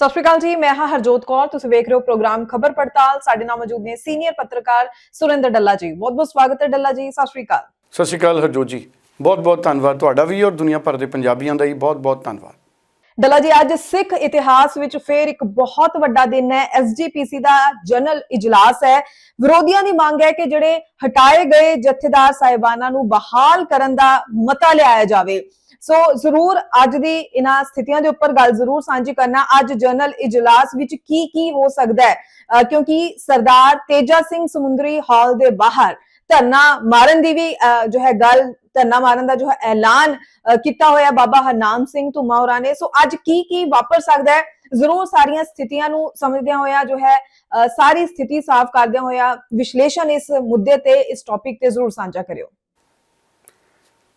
ਸਤਿ ਸ਼੍ਰੀ ਅਕਾਲ ਜੀ ਮੈਂ ਹਾਂ ਹਰਜੋਤ ਕੌਰ ਤੁਸੀਂ ਵੇਖ ਰਹੇ ਹੋ ਪ੍ਰੋਗਰਾਮ ਖਬਰ ਪੜਤਾਲ। ਸਾਡੇ ਨਾਲ ਮੌਜੂਦ ਨੇ ਸੀਨੀਅਰ ਪੱਤਰਕਾਰ ਸੁਰਿੰਦਰ ਡੱਲਾ ਜੀ। ਬਹੁਤ ਬਹੁਤ ਸਵਾਗਤ ਹੈ ਡੱਲਾ ਜੀ ਸਤਿ ਸ਼੍ਰੀ ਅਕਾਲ। ਸਤਿ ਸ਼੍ਰੀ ਅਕਾਲ ਹਰਜੋਤ ਜੀ। ਬਹੁਤ ਬਹੁਤ ਧੰਨਵਾਦ ਤੁਹਾਡਾ ਵੀ ਔਰ ਦੁਨੀਆ ਭਰ ਦੇ ਪੰਜਾਬੀਆਂ ਦਾ ਵੀ ਬਹੁਤ ਬਹੁਤ ਧੰਨਵਾਦ। ਡੱਲਾ ਜੀ ਅੱਜ ਸਿੱਖ ਇਤਿਹਾਸ ਵਿੱਚ ਫੇਰ ਇੱਕ ਬਹੁਤ ਵੱਡਾ ਦਿਨ ਹੈ। ਐਸਜੀਪੀਸੀ ਦਾ ਜਨਰਲ ਇਜਲਾਸ ਹੈ। ਵਿਰੋਧੀਆਂ ਦੀ ਮੰਗ ਹੈ ਕਿ ਜਿਹੜੇ ਹਟਾਏ ਗਏ ਜਥੇਦਾਰ ਸਾਹਿਬਾਨਾਂ ਨੂੰ ਬਹਾਲ ਕਰਨ ਦਾ ਮਤਾ ਲਿਆਇਆ ਜਾਵੇ। ਸੋ ਜ਼ਰੂਰ ਅੱਜ ਦੀ ਇਹਨਾਂ ਸਥਿਤੀਆਂ ਦੇ ਉੱਪਰ ਗੱਲ ਜ਼ਰੂਰ ਸਾਂਝੀ ਕਰਨਾ। ਅੱਜ ਜਨਰਲ ਇਜਲਾਸ ਵਿੱਚ ਕੀ ਕੀ ਹੋ ਸਕਦਾ ਹੈ? ਕਿਉਂਕਿ ਸਰਦਾਰ ਤੇਜਾ ਸਿੰਘ ਸਮੁੰਦਰੀ ਹਾਲ ਦੇ ਬਾਹਰ ਧਰਨਾ ਮਾਰਨ ਦੀ ਵੀ ਜੋ ਹੈ ਗੱਲ, ਧਰਨਾ ਮਾਰਨ ਦਾ ਜੋ ਹੈ ਐਲਾਨ ਕੀਤਾ ਹੋਇਆ ਬਾਬਾ ਹਰਨਾਮ ਸਿੰਘ ਧੁਮਾ ਹੋਰਾਂ ਨੇ। ਸੋ ਅੱਜ ਕੀ ਕੀ ਵਾਪਰ ਸਕਦਾ ਹੈ? ਜ਼ਰੂਰ ਸਾਰੀਆਂ ਸਥਿਤੀਆਂ ਨੂੰ ਸਮਝਦਿਆਂ ਹੋਇਆ ਜੋ ਹੈ, ਅਹ ਸਾਰੀ ਸਥਿਤੀ ਸਾਫ਼ ਕਰਦਿਆਂ ਹੋਇਆ ਵਿਸ਼ਲੇਸ਼ਣ ਇਸ ਮੁੱਦੇ ਤੇ, ਇਸ ਟੌਪਿਕ ਤੇ ਜ਼ਰੂਰ ਸਾਂਝਾ ਕਰਿਓ।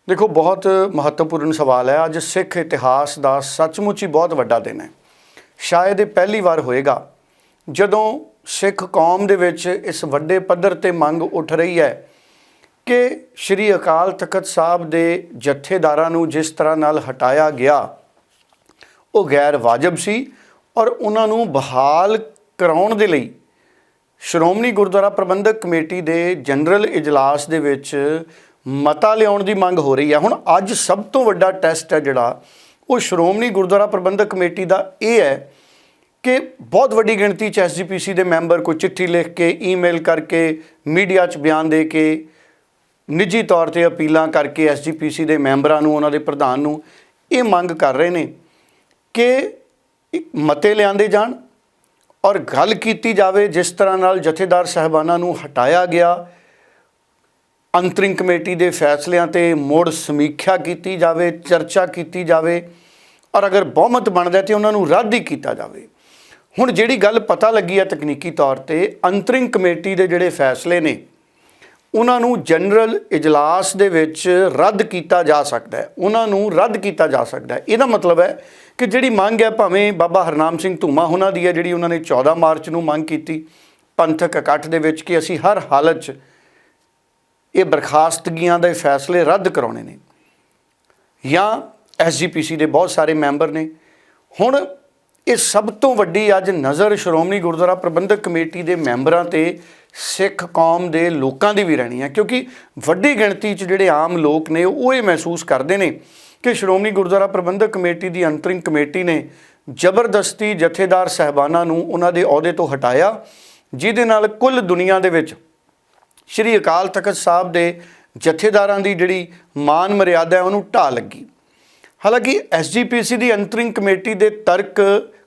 ਦੇਖੋ, ਬਹੁਤ ਮਹੱਤਵਪੂਰਨ ਸਵਾਲ ਹੈ। ਅੱਜ ਸਿੱਖ ਇਤਿਹਾਸ ਦਾ ਸੱਚਮੁੱਚ ਹੀ ਬਹੁਤ ਵੱਡਾ ਦਿਨ ਹੈ। ਸ਼ਾਇਦ ਇਹ ਪਹਿਲੀ ਵਾਰ ਹੋਏਗਾ ਜਦੋਂ ਸਿੱਖ ਕੌਮ ਦੇ ਵਿੱਚ ਇਸ ਵੱਡੇ ਪੱਧਰ ਤੇ ਮੰਗ ਉੱਠ ਰਹੀ ਹੈ ਕਿ ਸ੍ਰੀ ਅਕਾਲ ਤਖਤ ਸਾਹਿਬ ਦੇ ਜਥੇਦਾਰਾਂ ਨੂੰ ਜਿਸ ਤਰ੍ਹਾਂ ਨਾਲ ਹਟਾਇਆ ਗਿਆ, ਉਹ ਗੈਰ ਵਾਜਬ ਸੀ ਔਰ ਉਹਨਾਂ ਨੂੰ ਬਹਾਲ ਕਰਾਉਣ ਦੇ ਲਈ ਸ਼੍ਰੋਮਣੀ ਗੁਰਦੁਆਰਾ ਪ੍ਰਬੰਧਕ ਕਮੇਟੀ ਦੇ ਜਨਰਲ ਇਜਲਾਸ ਦੇ ਵਿੱਚ ਮਤਾ ਲਿਆਉਣ ਦੀ ਮੰਗ ਹੋ ਰਹੀ ਹੈ ਹੁਣ ਅੱਜ ਸਭ ਤੋਂ ਵੱਡਾ ਟੈਸਟ ਹੈ ਜਿਹੜਾ, ਉਹ ਸ਼੍ਰੋਮਣੀ ਗੁਰਦੁਆਰਾ ਪ੍ਰਬੰਧਕ ਕਮੇਟੀ ਦਾ ਇਹ ਹੈ ਕਿ ਬਹੁਤ ਵੱਡੀ ਗਿਣਤੀ ਚ ਐਸਜੀਪੀਸੀ ਦੇ ਮੈਂਬਰ ਕੋਈ ਚਿੱਠੀ ਲਿਖ ਕੇ, ਈਮੇਲ ਕਰਕੇ, ਮੀਡੀਆ 'ਚ ਬਿਆਨ ਦੇ ਕੇ, ਨਿੱਜੀ ਤੌਰ ਤੇ ਅਪੀਲਾਂ ਕਰਕੇ ਐਸਜੀਪੀਸੀ ਦੇ ਮੈਂਬਰਾਂ ਨੂੰ, ਉਹਨਾਂ ਦੇ ਪ੍ਰਧਾਨ ਨੂੰ ਇਹ ਮੰਗ ਕਰ ਰਹੇ ਨੇ ਕਿ ਮਤੇ ਲਿਆਂਦੇ ਜਾਣ ਔਰ ਗੱਲ ਕੀਤੀ ਜਾਵੇ ਜਿਸ ਤਰ੍ਹਾਂ ਨਾਲ ਜਥੇਦਾਰ ਸਾਹਿਬਾਨਾਂ ਨੂੰ ਹਟਾਇਆ ਗਿਆ ਅੰਤਰਿੰਗ ਕਮੇਟੀ ਦੇ ਫੈਸਲਿਆਂ ਤੇ ਮੁੜ ਸਮੀਖਿਆ ਕੀਤੀ ਜਾਵੇ, ਚਰਚਾ ਕੀਤੀ ਜਾਵੇ ਔਰ ਅਗਰ ਬਹੁਮਤ ਬਣਦਾ ਹੈ ਤੇ ਉਹਨਾਂ ਨੂੰ ਰੱਦ ਹੀ ਕੀਤਾ ਜਾਵੇ। ਹੁਣ ਜਿਹੜੀ ਗੱਲ ਪਤਾ ਲੱਗੀ ਹੈ ਤਕਨੀਕੀ ਤੌਰ ਤੇ, ਅੰਤਰਿੰਗ ਕਮੇਟੀ ਦੇ ਜਿਹੜੇ ਫੈਸਲੇ ਨੇ, ਉਹਨਾਂ ਨੂੰ ਜਨਰਲ ਇਜਲਾਸ ਦੇ ਵਿੱਚ ਰੱਦ ਕੀਤਾ ਜਾ ਸਕਦਾ ਹੈ। ਉਹਨਾਂ ਨੂੰ ਰੱਦ ਕੀਤਾ ਜਾ ਸਕਦਾ ਹੈ। ਇਹਦਾ ਮਤਲਬ ਹੈ ਕਿ ਜਿਹੜੀ ਮੰਗ ਹੈ ਭਾਵੇਂ ਬਾਬਾ ਹਰਨਾਮ ਸਿੰਘ ਧੂਮਾ ਉਹਨਾਂ ਦੀ ਹੈ, ਜਿਹੜੀ ਉਹਨਾਂ ਨੇ 14 ਮਾਰਚ ਨੂੰ ਮੰਗ ਕੀਤੀ, ਪੰਥਕ ਇਕੱਠ ਦੇ ਵਿੱਚ ਕਿ ਅਸੀਂ ਹਰ ਹਾਲਤ 'ਚ ਇਹ ਬਰਖਾਸਤਗੀਆਂ ਦੇ ਫੈਸਲੇ ਰੱਦ ਕਰਾਉਣੇ ਨੇ। ਜਾਂ ਐਸਜੀਪੀਸੀ ਦੇ ਬਹੁਤ ਸਾਰੇ ਮੈਂਬਰ ਨੇ। ਹੁਣ ਇਹ ਸਭ ਤੋਂ ਵੱਡੀ ਅੱਜ ਨਜ਼ਰ ਸ਼੍ਰੋਮਣੀ ਗੁਰਦੁਆਰਾ ਪ੍ਰਬੰਧਕ ਕਮੇਟੀ ਦੇ ਮੈਂਬਰਾਂ ਤੇ ਸਿੱਖ ਕੌਮ ਦੇ ਲੋਕਾਂ ਦੀ ਵੀ ਰਹਿਣੀ ਹੈ। ਕਿਉਂਕਿ ਵੱਡੀ ਗਿਣਤੀ 'ਚ ਜਿਹੜੇ ਆਮ ਲੋਕ ਨੇ, ਉਹ ਇਹ ਮਹਿਸੂਸ ਕਰਦੇ ਨੇ ਕਿ ਸ਼੍ਰੋਮਣੀ ਗੁਰਦੁਆਰਾ ਪ੍ਰਬੰਧਕ ਕਮੇਟੀ ਦੀ ਅੰਤਰਿੰਗ ਕਮੇਟੀ ਨੇ ਜ਼ਬਰਦਸਤੀ ਜਥੇਦਾਰ ਸਹਿਬਾਨਾਂ ਨੂੰ ਉਹਨਾਂ ਦੇ ਅਹੁਦੇ ਤੋਂ ਹਟਾਇਆ, ਜਿਹਦੇ ਨਾਲ ਕੁੱਲ ਦੁਨੀਆ ਦੇ ਵਿੱਚ ਸ਼੍ਰੀ ਅਕਾਲ ਤਖਤ ਸਾਹਿਬ ਦੇ ਜਥੇਦਾਰਾਂ ਦੀ ਜਿਹੜੀ ਮਾਨ ਮਰਿਆਦਾ ਹੈ, ਉਹਨੂੰ ਢਾਹ ਲੱਗੀ। ਹਾਲਾਂਕਿ ਐਸਜੀਪੀਸੀ ਦੀ ਅੰਤਰਿੰਗ ਕਮੇਟੀ ਦੇ ਤਰਕ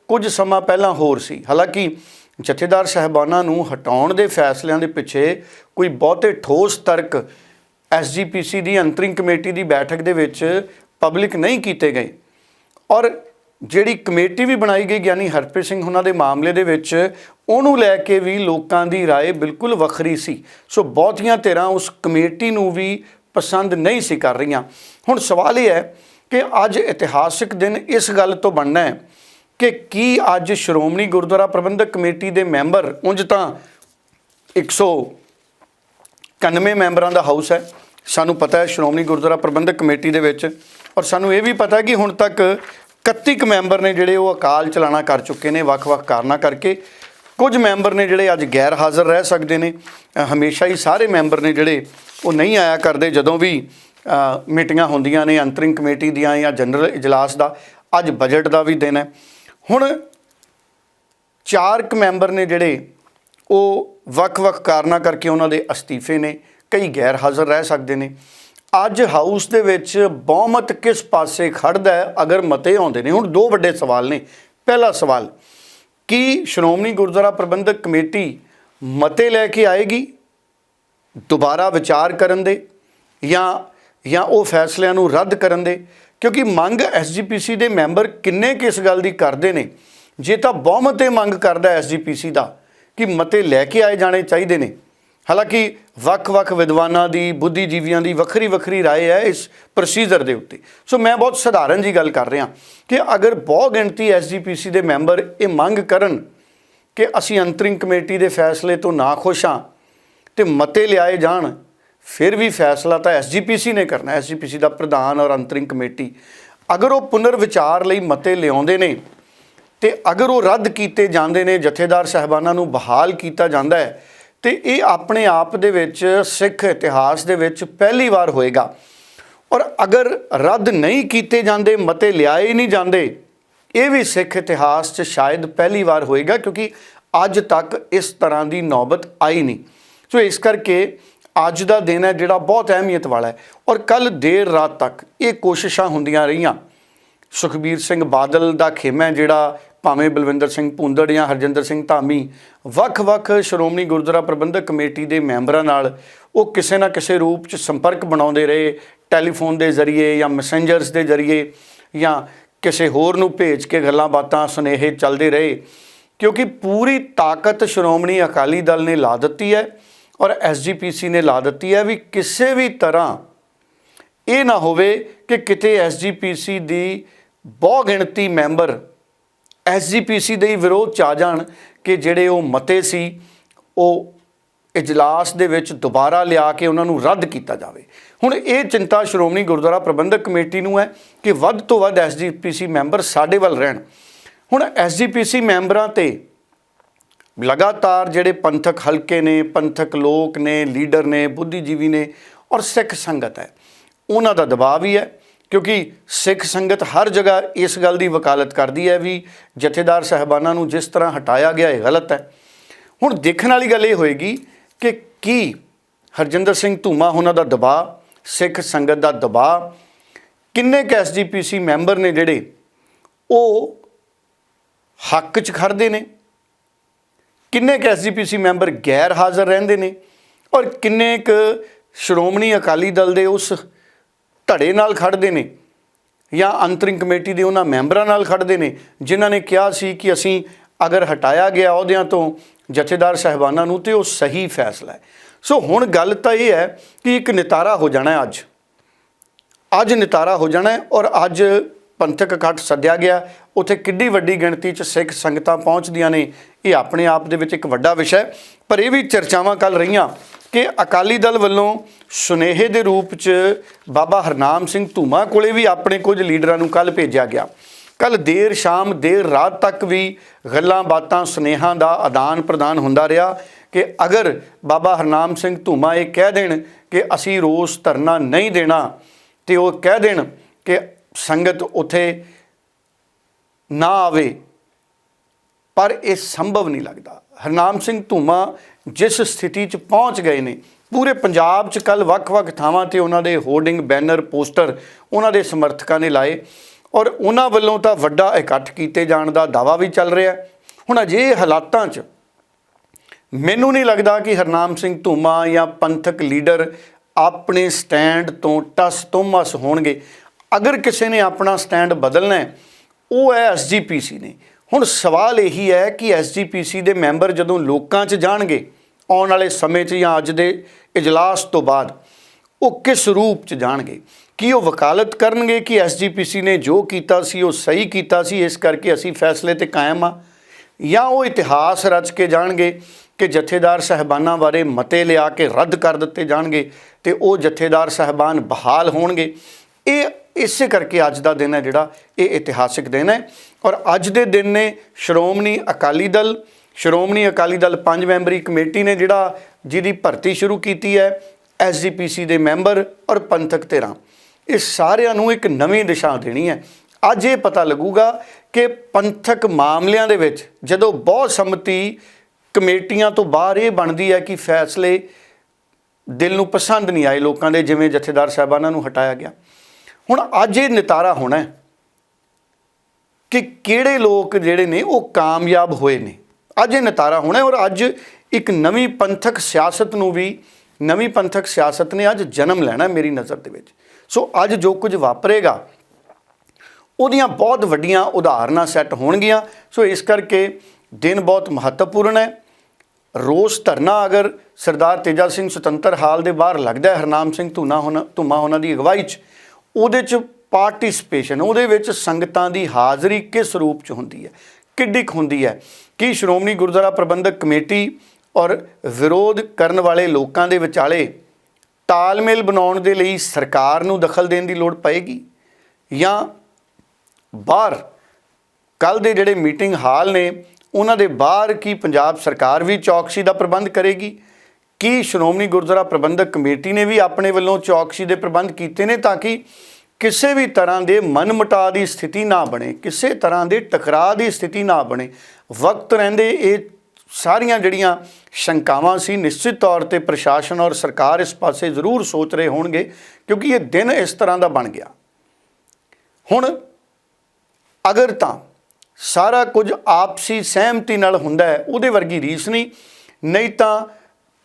ਕੁਝ ਸਮਾਂ ਪਹਿਲਾਂ ਹੋਰ ਸੀ। ਹਾਲਾਂਕਿ ਜਥੇਦਾਰ ਸਹਿਬਾਨਾਂ ਨੂੰ ਹਟਾਉਣ ਦੇ ਫੈਸਲਿਆਂ ਦੇ ਪਿੱਛੇ ਕੋਈ ਬਹੁਤੇ ਠੋਸ ਤਰਕ ਐਸਜੀਪੀਸੀ ਦੀ ਅੰਤਰਿੰਗ ਕਮੇਟੀ ਦੀ ਬੈਠਕ ਦੇ ਵਿੱਚ ਪਬਲਿਕ ਨਹੀਂ ਕੀਤੇ ਗਏ। ਔਰ ਜਿਹੜੀ ਕਮੇਟੀ ਵੀ ਬਣਾਈ ਗਈ ਗਿਆਨੀ ਹਰਪ੍ਰੀਤ ਸਿੰਘ ਉਹਨਾਂ ਦੇ ਮਾਮਲੇ ਦੇ ਵਿੱਚ ਉਹਨੂੰ ਲੈ ਕੇ ਵੀ ਲੋਕਾਂ ਦੀ رائے ਬਿਲਕੁਲ ਵੱਖਰੀ ਸੀ ਸੋ ਬਹੁਤੀਆਂ ਧਿਰਾਂ ਉਸ ਕਮੇਟੀ ਨੂੰ ਵੀ ਪਸੰਦ ਨਹੀਂ ਸੀ ਕਰ ਰਹੀਆਂ ਹੁਣ ਸਵਾਲ ਇਹ ਹੈ ਕਿ ਅੱਜ ਇਤਿਹਾਸਿਕ ਦਿਨ ਇਸ ਗੱਲ ਤੋਂ ਬਣਨਾ ਹੈ ਕਿ ਕੀ ਅੱਜ ਸ਼੍ਰੋਮਣੀ ਗੁਰਦੁਆਰਾ ਪ੍ਰਬੰਧਕ ਕਮੇਟੀ ਦੇ ਮੈਂਬਰ ਉਂਝ ਤਾਂ 191 ਮੈਂਬਰਾਂ ਦਾ ਹਾਊਸ ਹੈ ਸਾਨੂੰ ਪਤਾ ਹੈ ਸ਼੍ਰੋਮਣੀ ਗੁਰਦੁਆਰਾ ਪ੍ਰਬੰਧਕ ਕਮੇਟੀ ਦੇ ਵਿੱਚ ਔਰ ਸਾਨੂੰ ਇਹ ਵੀ ਪਤਾ ਹੈ ਕਿ ਹੁਣ ਤੱਕ 31 ਕੁ ਮੈਂਬਰ ਨੇ ਜਿਹੜੇ ਉਹ ਅਕਾਲ ਚਲਾਣਾ ਕਰ ਚੁੱਕੇ ਨੇ, ਵੱਖ-ਵੱਖ ਕਾਰਨਾਂ ਕਰਕੇ। ਕੁਝ ਮੈਂਬਰ ਨੇ ਜਿਹੜੇ ਅੱਜ ਗੈਰ ਹਾਜ਼ਰ ਰਹਿ ਸਕਦੇ ਨੇ। ਹਮੇਸ਼ਾ ਹੀ ਸਾਰੇ ਮੈਂਬਰ ਨੇ ਜਿਹੜੇ ਉਹ ਨਹੀਂ ਆਇਆ ਕਰਦੇ ਜਦੋਂ ਵੀ ਮੀਟਿੰਗਾਂ ਹੁੰਦੀਆਂ ਨੇ, ਅੰਤਰਿੰਗ ਕਮੇਟੀ ਦੀਆਂ ਜਾਂ ਜਨਰਲ ਇਜਲਾਸ ਦਾ, ਅੱਜ ਬਜਟ ਦਾ ਵੀ ਦਿਨ ਹੈ। ਹੁਣ ਚਾਰ ਕੁ ਮੈਂਬਰ ਨੇ ਜਿਹੜੇ ਉਹ ਵੱਖ-ਵੱਖ ਕਾਰਨਾਂ ਕਰਕੇ ਉਹਨਾਂ ਦੇ ਅਸਤੀਫੇ ਨੇ, ਕਈ ਗੈਰ ਹਾਜ਼ਰ ਰਹਿ ਸਕਦੇ ਨੇ। ਅੱਜ ਹਾਊਸ ਦੇ ਵਿੱਚ ਬਹੁਮਤ ਕਿਸ ਪਾਸੇ ਖੜਦਾ ਹੈ? ਅਗਰ ਮਤੇ ਆਉਂਦੇ ਨੇ, ਹੁਣ ਦੋ ਵੱਡੇ ਸਵਾਲ ਨੇ। ਪਹਿਲਾ ਸਵਾਲ, ਕੀ ਸ਼੍ਰੋਮਣੀ ਗੁਰਦੁਆਰਾ ਪ੍ਰਬੰਧਕ ਕਮੇਟੀ ਮਤੇ ਲੈ ਕੇ ਆਏਗੀ? ਦੁਬਾਰਾ ਵਿਚਾਰ ਕਰਨ ਦੇ ਜਾਂ ਜਾਂ ਉਹ ਫੈਸਲਿਆਂ ਨੂੰ ਰੱਦ ਕਰਨ ਦੇ? ਕਿਉਂਕਿ ਮੰਗ ਐਸਜੀਪੀਸੀ ਦੇ ਮੈਂਬਰ ਕਿੰਨੇ ਕਿਸ ਗੱਲ ਦੀ ਕਰਦੇ ਨੇ? ਜੇ ਤਾਂ ਬਹੁਮਤ ਇਹ ਮੰਗ ਕਰਦਾ ਐਸਜੀਪੀਸੀ ਦਾ ਕਿ ਮਤੇ ਲੈ ਕੇ ਆਏ ਜਾਣੇ ਚਾਹੀਦੇ ਨੇ। ਹਾਲਾਂਕਿ ਵੱਖ-ਵੱਖ ਵਿਦਵਾਨਾਂ ਦੀ ਬੁੱਧੀਜੀਵੀਆਂ ਦੀ ਵੱਖਰੀ ਵੱਖਰੀ رائے ਹੈ ਇਸ ਪ੍ਰੋਸੀਜਰ ਦੇ ਉੱਤੇ ਸੋ ਮੈਂ ਬਹੁਤ ਸਧਾਰਨ ਜੀ ਗੱਲ ਕਰ ਰਿਹਾ ਕਿ ਅਗਰ ਬਹੁ ਗਿਣਤੀ ਐਸਜੀਪੀਸੀ ਦੇ ਮੈਂਬਰ ਇਹ ਮੰਗ ਕਰਨ ਕਿ ਅਸੀਂ ਅੰਤਰਿੰਗ ਕਮੇਟੀ ਦੇ ਫੈਸਲੇ ਤੋਂ ਨਾ ਖੁਸ਼ ਹਾਂ ਤੇ ਮਤੇ ਲਿਆਏ ਜਾਣ ਫਿਰ ਵੀ ਫੈਸਲਾ ਤਾਂ ਐਸਜੀਪੀਸੀ ਨੇ ਕਰਨਾ ਐਸਜੀਪੀਸੀ ਦਾ ਪ੍ਰਧਾਨ ਔਰ ਅੰਤਰਿੰਗ ਕਮੇਟੀ ਅਗਰ ਉਹ ਪੁਨਰ ਵਿਚਾਰ ਲਈ ਮਤੇ ਲਿਆਉਂਦੇ ਨੇ ਤੇ ਅਗਰ ਉਹ ਰੱਦ ਕੀਤੇ ਜਾਂਦੇ ਨੇ ਜਥੇਦਾਰ ਸਹਿਬਾਨਾਂ ਨੂੰ ਬਹਾਲ ਕੀਤਾ ਜਾਂਦਾ ਹੈ ਤੇ ਇਹ ਆਪਣੇ ਆਪ ਦੇ ਵਿੱਚ, ਸਿੱਖ ਇਤਿਹਾਸ ਦੇ ਵਿੱਚ ਪਹਿਲੀ ਵਾਰ ਹੋਏਗਾ। ਔਰ ਅਗਰ ਰੱਦ ਨਹੀਂ ਕੀਤੇ ਜਾਂਦੇ, ਮਤੇ ਲਿਆਏ ਨਹੀਂ ਜਾਂਦੇ, ਇਹ ਵੀ ਸਿੱਖ ਇਤਿਹਾਸ 'ਚ ਸ਼ਾਇਦ ਪਹਿਲੀ ਵਾਰ ਹੋਏਗਾ, ਕਿਉਂਕਿ ਅੱਜ ਤੱਕ ਇਸ ਤਰ੍ਹਾਂ ਦੀ ਨੌਬਤ ਆਈ ਨਹੀਂ। ਸੋ ਇਸ ਕਰਕੇ ਅੱਜ ਦਾ ਦਿਨ ਹੈ ਜਿਹੜਾ ਬਹੁਤ ਅਹਿਮੀਅਤ ਵਾਲਾ ਹੈ। ਔਰ ਕੱਲ ਦੇਰ ਰਾਤ ਤੱਕ ਇਹ ਕੋਸ਼ਿਸ਼ਾਂ ਹੁੰਦੀਆਂ ਰਹੀਆਂ। ਸੁਖਬੀਰ ਸਿੰਘ ਬਾਦਲ ਦਾ ਖੇਮਾ ਜਿਹੜਾ ਭਾਵੇਂ ਬਲਵਿੰਦਰ ਸਿੰਘ ਭੁੰਦੜ ਜਾਂ ਹਰਜਿੰਦਰ ਸਿੰਘ ਧਾਮੀ, ਵੱਖ-ਵੱਖ ਸ਼੍ਰੋਮਣੀ ਗੁਰਦੁਆਰਾ ਪ੍ਰਬੰਧਕ ਕਮੇਟੀ ਦੇ ਮੈਂਬਰਾਂ ਨਾਲ ਉਹ ਕਿਸੇ ਨਾ ਕਿਸੇ ਰੂਪ 'ਚ ਸੰਪਰਕ ਬਣਾਉਂਦੇ ਰਹੇ, ਟੈਲੀਫੋਨ ਦੇ ਜ਼ਰੀਏ ਜਾਂ ਮੈਸੇਂਜਰਸ ਦੇ ਜ਼ਰੀਏ ਜਾਂ ਕਿਸੇ ਹੋਰ ਨੂੰ ਭੇਜ ਕੇ ਗੱਲਾਂ ਬਾਤਾਂ ਸੁਨੇਹੇ ਚੱਲਦੇ ਰਹੇ। ਕਿਉਂਕਿ ਪੂਰੀ ਤਾਕਤ ਸ਼੍ਰੋਮਣੀ ਅਕਾਲੀ ਦਲ ਨੇ ਲਾ ਦਿੱਤੀ ਹੈ ਔਰ ਐਸਜੀਪੀਸੀ ਨੇ ਲਾ ਦਿੱਤੀ ਹੈ ਵੀ ਕਿਸੇ ਵੀ ਤਰ੍ਹਾਂ ਇਹ ਨਾ ਹੋਵੇ ਕਿ ਕਿਤੇ ਐਸਜੀਪੀਸੀ ਦੀ ਬਹੁ ਗਿਣਤੀ ਮੈਂਬਰ ਐਸਜੀਪੀਸੀ ਦੇ ਹੀ ਵਿਰੋਧ ਚ ਆ ਜਾਣ ਕਿ ਜਿਹੜੇ ਉਹ ਮਤੇ ਸੀ, ਉਹ ਇਜਲਾਸ ਦੇ ਵਿੱਚ ਦੁਬਾਰਾ ਲਿਆ ਕੇ ਉਹਨਾਂ ਨੂੰ ਰੱਦ ਕੀਤਾ ਜਾਵੇ। ਹੁਣ ਇਹ ਚਿੰਤਾ ਸ਼੍ਰੋਮਣੀ ਗੁਰਦੁਆਰਾ ਪ੍ਰਬੰਧਕ ਕਮੇਟੀ ਨੂੰ ਹੈ ਕਿ ਵੱਧ ਤੋਂ ਵੱਧ ਐਸਜੀਪੀਸੀ ਮੈਂਬਰ ਸਾਡੇ ਵੱਲ ਰਹਿਣ। ਹੁਣ ਐਸਜੀਪੀਸੀ ਮੈਂਬਰਾਂ ਤੇ ਲਗਾਤਾਰ ਜਿਹੜੇ ਪੰਥਕ ਹਲਕੇ ਨੇ, ਪੰਥਕ ਲੋਕ ਨੇ, ਲੀਡਰ ਨੇ, ਬੁੱਧੀਜੀਵੀ ਨੇ ਔਰ ਸਿੱਖ ਸੰਗਤ ਹੈ, ਉਹਨਾਂ ਦਾ ਦਬਾਅ ਵੀ ਹੈ। ਕਿਉਂਕਿ ਸਿੱਖ ਸੰਗਤ ਹਰ ਜਗ੍ਹਾ ਇਸ ਗੱਲ ਦੀ ਵਕਾਲਤ ਕਰਦੀ ਹੈ ਵੀ ਜਥੇਦਾਰ ਸਹਿਬਾਨਾਂ ਨੂੰ ਜਿਸ ਤਰ੍ਹਾਂ ਹਟਾਇਆ ਗਿਆ ਇਹ ਗਲਤ ਹੈ। ਹੁਣ ਦੇਖਣ ਵਾਲੀ ਗੱਲ ਇਹ ਹੋਏਗੀ ਕਿ ਕੀ ਹਰਜਿੰਦਰ ਸਿੰਘ ਧੂਮਾ ਉਹਨਾਂ ਦਾ ਦਬਾਅ, ਸਿੱਖ ਸੰਗਤ ਦਾ ਦਬਾਅ, ਕਿੰਨੇ ਕੁ ਐਸਜੀਪੀਸੀ ਮੈਂਬਰ ਨੇ ਜਿਹੜੇ ਉਹ ਹੱਕ 'ਚ ਖੜਦੇ ਨੇ, ਕਿੰਨੇ ਕੁ ਐਸਜੀਪੀਸੀ ਮੈਂਬਰ ਗੈਰ ਹਾਜ਼ਰ ਰਹਿੰਦੇ ਨੇ ਔਰ ਕਿੰਨੇ ਕੁ ਸ਼੍ਰੋਮਣੀ ਅਕਾਲੀ ਦਲ ਦੇ ਉਸ ਧੜੇ ਨਾਲ ਖੜਦੇ ਨੇ ਜਾਂ ਅੰਤਰਿੰਗ ਕਮੇਟੀ ਦੇ ਉਹਨਾਂ ਮੈਂਬਰਾਂ ਨਾਲ ਖੜਦੇ ਨੇ, ਜਿਨ੍ਹਾਂ ਨੇ ਕਿਹਾ ਸੀ ਕਿ ਅਸੀਂ ਅਗਰ ਹਟਾਇਆ ਗਿਆ ਅਹੁਦਿਆਂ ਤੋਂ ਜਥੇਦਾਰ ਸਹਿਬਾਨਾਂ ਨੂੰ ਤੇ ਉਹ ਸਹੀ ਫੈਸਲਾ ਹੈ। ਸੋ ਹੁਣ ਗੱਲ ਤਾਂ ਇਹ ਹੈ ਕਿ ਇੱਕ ਨਿਤਾਰਾ ਹੋ ਜਾਣਾ ਹੈ ਅੱਜ। ਅੱਜ ਨਿਤਾਰਾ ਹੋ ਜਾਣਾ ਹੈ ਔਰ ਅੱਜ ਪੰਥਕ ਇਕੱਠ ਸੱਦਿਆ ਗਿਆ। ਉੱਥੇ ਕਿੱਡੀ ਵੱਡੀ ਗਿਣਤੀ 'ਚ ਸਿੱਖ ਸੰਗਤਾਂ ਪਹੁੰਚਦੀਆਂ ਨੇ। ਇਹ ਆਪਣੇ ਆਪ ਦੇ ਵਿੱਚ ਇੱਕ ਵੱਡਾ ਵਿਸ਼ਾ ਹੈ। ਪਰ ਇਹ ਵੀ ਚਰਚਾਵਾਂ ਕੱਲ ਰਹੀਆਂ ਕਿ ਅਕਾਲੀ ਦਲ ਵੱਲੋਂ ਸੁਨੇਹੇ ਦੇ ਰੂਪ 'ਚ ਬਾਬਾ ਹਰਨਾਮ ਸਿੰਘ ਧੂਮਾ ਕੋਲੇ ਵੀ ਆਪਣੇ ਕੁਝ ਲੀਡਰਾਂ ਨੂੰ ਕੱਲ ਭੇਜਿਆ ਗਿਆ। ਕੱਲ ਦੇਰ ਸ਼ਾਮ, ਦੇਰ ਰਾਤ ਤੱਕ ਵੀ ਗੱਲਾਂ ਬਾਤਾਂ ਸੁਨੇਹਾਂ ਦਾ ਆਦਾਨ ਪ੍ਰਦਾਨ ਹੁੰਦਾ ਰਿਹਾ ਕਿ ਅਗਰ ਬਾਬਾ ਹਰਨਾਮ ਸਿੰਘ ਧੂਮਾ ਇਹ ਕਹਿ ਦੇਣ ਕਿ ਅਸੀਂ ਰੋਸ ਧਰਨਾ ਨਹੀਂ ਦੇਣਾ ਤੇ ਉਹ ਕਹਿ ਦੇਣ ਕਿ ਸੰਗਤ ਉਥੇ ਨਾ ਆਵੇ ਪਰ ਇਹ ਸੰਭਵ ਨਹੀਂ ਲੱਗਦਾ। ਹਰਨਾਮ ਸਿੰਘ ਧੂਮਾ ਜਿਸ ਸਥਿਤੀ 'ਚ ਪਹੁੰਚ ਗਏ ਨੇ, ਪੂਰੇ ਪੰਜਾਬ 'ਚ ਕੱਲ ਵੱਖ-ਵੱਖ ਥਾਵਾਂ ਤੇ ਉਹਨਾਂ ਦੇ ਹੋਰਡਿੰਗ ਬੈਨਰ ਪੋਸਟਰ ਉਹਨਾਂ ਦੇ ਸਮਰਥਕਾਂ ਨੇ ਲਾਏ ਔਰ ਉਹਨਾਂ ਵੱਲੋਂ ਤਾਂ ਵੱਡਾ ਇਕੱਠ ਕੀਤੇ ਜਾਣ ਦਾ ਦਾਵਾ ਵੀ ਚੱਲ ਰਿਹਾ ਹੁਣ ਅਜੇ ਹਾਲਾਤਾਂ 'ਚ ਮੈਨੂੰ ਨਹੀਂ ਲੱਗਦਾ ਕਿ ਹਰਨਾਮ ਸਿੰਘ ਧੂਮਾ ਜਾਂ ਪੰਥਕ ਲੀਡਰ ਆਪਣੇ ਸਟੈਂਡ ਤੋਂ ਟਸ ਤੋਂ ਮਸ ਹੋਣਗੇ। ਅਗਰ ਕਿਸੇ ਨੇ ਆਪਣਾ ਸਟੈਂਡ ਬਦਲਣਾ ਹੈ, ਉਹ ਹੈ ਐਸਜੀਪੀਸੀ ਨੇ। ਹੁਣ ਸਵਾਲ ਇਹੀ ਹੈ ਕਿ ਐਸਜੀਪੀਸੀ ਦੇ ਮੈਂਬਰ ਜਦੋਂ ਲੋਕਾਂ 'ਚ ਜਾਣਗੇ, ਆਉਣ ਵਾਲੇ ਸਮੇਂ 'ਚ ਜਾਂ ਅੱਜ ਦੇ ਇਜਲਾਸ ਤੋਂ ਬਾਅਦ, ਉਹ ਕਿਸ ਰੂਪ 'ਚ ਜਾਣਗੇ? ਕੀ ਉਹ ਵਕਾਲਤ ਕਰਨਗੇ ਕਿ ਐਸਜੀਪੀਸੀ ਨੇ ਜੋ ਕੀਤਾ ਸੀ, ਉਹ ਸਹੀ ਕੀਤਾ ਸੀ, ਇਸ ਕਰਕੇ ਅਸੀਂ ਫੈਸਲੇ ਤੇ ਕਾਇਮ ਆ ਜਾਂ ਉਹ ਇਤਿਹਾਸ ਰਚ ਕੇ ਜਾਣਗੇ ਕਿ ਜਥੇਦਾਰ ਸਹਿਬਾਨਾਂ ਬਾਰੇ ਮਤੇ ਲਿਆ ਕੇ ਰੱਦ ਕਰ ਦਿੱਤੇ ਜਾਣਗੇ ਤੇ ਉਹ ਜਥੇਦਾਰ ਸਹਿਬਾਨ ਬਹਾਲ ਹੋਣਗੇ? ਇਹ ਇਸੇ ਕਰਕੇ ਅੱਜ ਦਾ ਦਿਨ ਹੈ ਜਿਹੜਾ ਇਹ ਇਤਿਹਾਸਿਕ ਦਿਨ ਹੈ। ਔਰ ਅੱਜ ਦੇ ਦਿਨ ਨੇ ਸ਼੍ਰੋਮਣੀ ਅਕਾਲੀ ਦਲ, ਸ਼੍ਰੋਮਣੀ ਅਕਾਲੀ ਦਲ ਪੰਜ ਮੈਂਬਰੀ ਕਮੇਟੀ ਨੇ ਜਿਹੜਾ ਜਿਹਦੀ ਭਰਤੀ ਸ਼ੁਰੂ ਕੀਤੀ ਹੈ ਐਸਜੀਪੀਸੀ ਦੇ ਮੈਂਬਰ ਔਰ ਪੰਥਕ ਧਿਰਾਂ। ਇਹ ਸਾਰਿਆਂ ਨੂੰ ਇੱਕ ਨਵੀਂ ਦਿਸ਼ਾ ਦੇਣੀ ਹੈ। ਅੱਜ ਇਹ ਪਤਾ ਲੱਗੂਗਾ ਕਿ ਪੰਥਕ ਮਾਮਲਿਆਂ ਦੇ ਵਿੱਚ ਜਦੋਂ ਬਹੁਤ ਸੰਮਤੀ ਕਮੇਟੀਆਂ ਤੋਂ ਬਾਹਰ ਇਹ ਬਣਦੀ ਹੈ ਕਿ ਫੈਸਲੇ ਦਿਲ ਨੂੰ ਪਸੰਦ ਨਹੀਂ ਆਏ ਲੋਕਾਂ ਦੇ, ਜਿਵੇਂ ਜਥੇਦਾਰ ਸਾਹਿਬਾਨਾਂ ਨੂੰ ਹਟਾਇਆ ਗਿਆ। ਹੁਣ ਅੱਜ ਇਹ ਨਿਤਾਰਾ ਹੋਣਾ ਹੈ ਕਿ ਕਿਹੜੇ ਲੋਕ ਜਿਹੜੇ ਨੇ ਉਹ ਕਾਮਯਾਬ ਹੋਏ ਨੇ। ਅੱਜ ਇਹ ਨਿਤਾਰਾ ਹੋਣਾ ਔਰ ਅੱਜ ਇੱਕ ਨਵੀਂ ਪੰਥਕ ਸਿਆਸਤ ਨੂੰ ਵੀ, ਨਵੀਂ ਪੰਥਕ ਸਿਆਸਤ ਨੇ ਅੱਜ ਜਨਮ ਲੈਣਾ ਮੇਰੀ ਨਜ਼ਰ ਦੇ ਵਿੱਚ। ਸੋ ਅੱਜ ਜੋ ਕੁਝ ਵਾਪਰੇਗਾ, ਉਹਦੀਆਂ ਬਹੁਤ ਵੱਡੀਆਂ ਉਦਾਹਰਨਾਂ ਸੈੱਟ ਹੋਣਗੀਆਂ। ਸੋ ਇਸ ਕਰਕੇ ਦਿਨ ਬਹੁਤ ਮਹੱਤਵਪੂਰਨ ਹੈ। ਰੋਸ ਧਰਨਾ ਅਗਰ ਸਰਦਾਰ ਤੇਜਾ ਸਿੰਘ ਸੁਤੰਤਰ ਹਾਲ ਦੇ ਬਾਹਰ ਲੱਗਦਾ ਹੈ, ਹਰਨਾਮ ਸਿੰਘ ਧੂਨਾ ਹੋਣਾ ਧੂਮਾ ਹੋਣਾ ਦੀ ਅਗਵਾਈ 'ਚ ਉਹਦੇ 'ਚ ਪਾਰਟਿਸਿਪੇਸ਼ਨ ਉਹਦੇ ਵਿੱਚ ਸੰਗਤਾਂ ਦੀ ਹਾਜ਼ਰੀ ਕਿਸ ਰੂਪ 'ਚ ਹੁੰਦੀ ਹੈ? ਕਿੱਡੀ ਕੁ ਹੁੰਦੀ ਹੈ? ਕੀ ਸ਼੍ਰੋਮਣੀ ਗੁਰਦੁਆਰਾ ਪ੍ਰਬੰਧਕ ਕਮੇਟੀ ਔਰ ਵਿਰੋਧ ਕਰਨ ਵਾਲੇ ਲੋਕਾਂ ਦੇ ਵਿਚਾਲੇ ਤਾਲਮੇਲ ਬਣਾਉਣ ਦੇ ਲਈ ਸਰਕਾਰ ਨੂੰ ਦਖਲ ਦੇਣ ਦੀ ਲੋੜ ਪਏਗੀ? ਜਾਂ ਬਾਹਰ ਕੱਲ ਦੇ ਜਿਹੜੇ ਮੀਟਿੰਗ ਹਾਲ ਨੇ, ਉਹਨਾਂ ਦੇ ਬਾਹਰ ਕੀ ਪੰਜਾਬ ਸਰਕਾਰ ਵੀ ਚੌਕਸੀ ਦਾ ਪ੍ਰਬੰਧ ਕਰੇਗੀ? ਕੀ ਸ਼੍ਰੋਮਣੀ ਗੁਰਦੁਆਰਾ ਪ੍ਰਬੰਧਕ ਕਮੇਟੀ ਨੇ ਵੀ ਆਪਣੇ ਵੱਲੋਂ ਚੌਕਸੀ ਦੇ ਪ੍ਰਬੰਧ ਕੀਤੇ ਨੇ ਤਾਂ ਕਿ ਕਿਸੇ ਵੀ ਤਰ੍ਹਾਂ ਦੇ ਮਨਮਟਾਅ ਦੀ ਸਥਿਤੀ ਨਾ ਬਣੇ, ਕਿਸੇ ਤਰ੍ਹਾਂ ਦੇ ਟਕਰਾਅ ਦੀ ਸਥਿਤੀ ਨਾ ਬਣੇ। ਵਕਤ ਰਹਿੰਦੇ ਇਹ ਸਾਰੀਆਂ ਜਿਹੜੀਆਂ ਸ਼ੰਕਾਵਾਂ ਸੀ, ਨਿਸ਼ਚਿਤ ਤੌਰ ਤੇ ਪ੍ਰਸ਼ਾਸਨ ਔਰ ਸਰਕਾਰ ਇਸ ਪਾਸੇ ਜ਼ਰੂਰ ਸੋਚ ਰਹੇ ਹੋਣਗੇ ਕਿਉਂਕਿ ਇਹ ਦਿਨ ਇਸ ਤਰ੍ਹਾਂ ਦਾ ਬਣ ਗਿਆ। ਹੁਣ ਅਗਰ ਤਾਂ ਸਾਰਾ ਕੁਝ ਆਪਸੀ ਸਹਿਮਤੀ ਨਾਲ ਹੁੰਦਾ ਹੈ, ਉਹਦੇ ਵਰਗੀ ਰੀਸ ਨਹੀਂ ਨਹੀਂ ਤਾਂ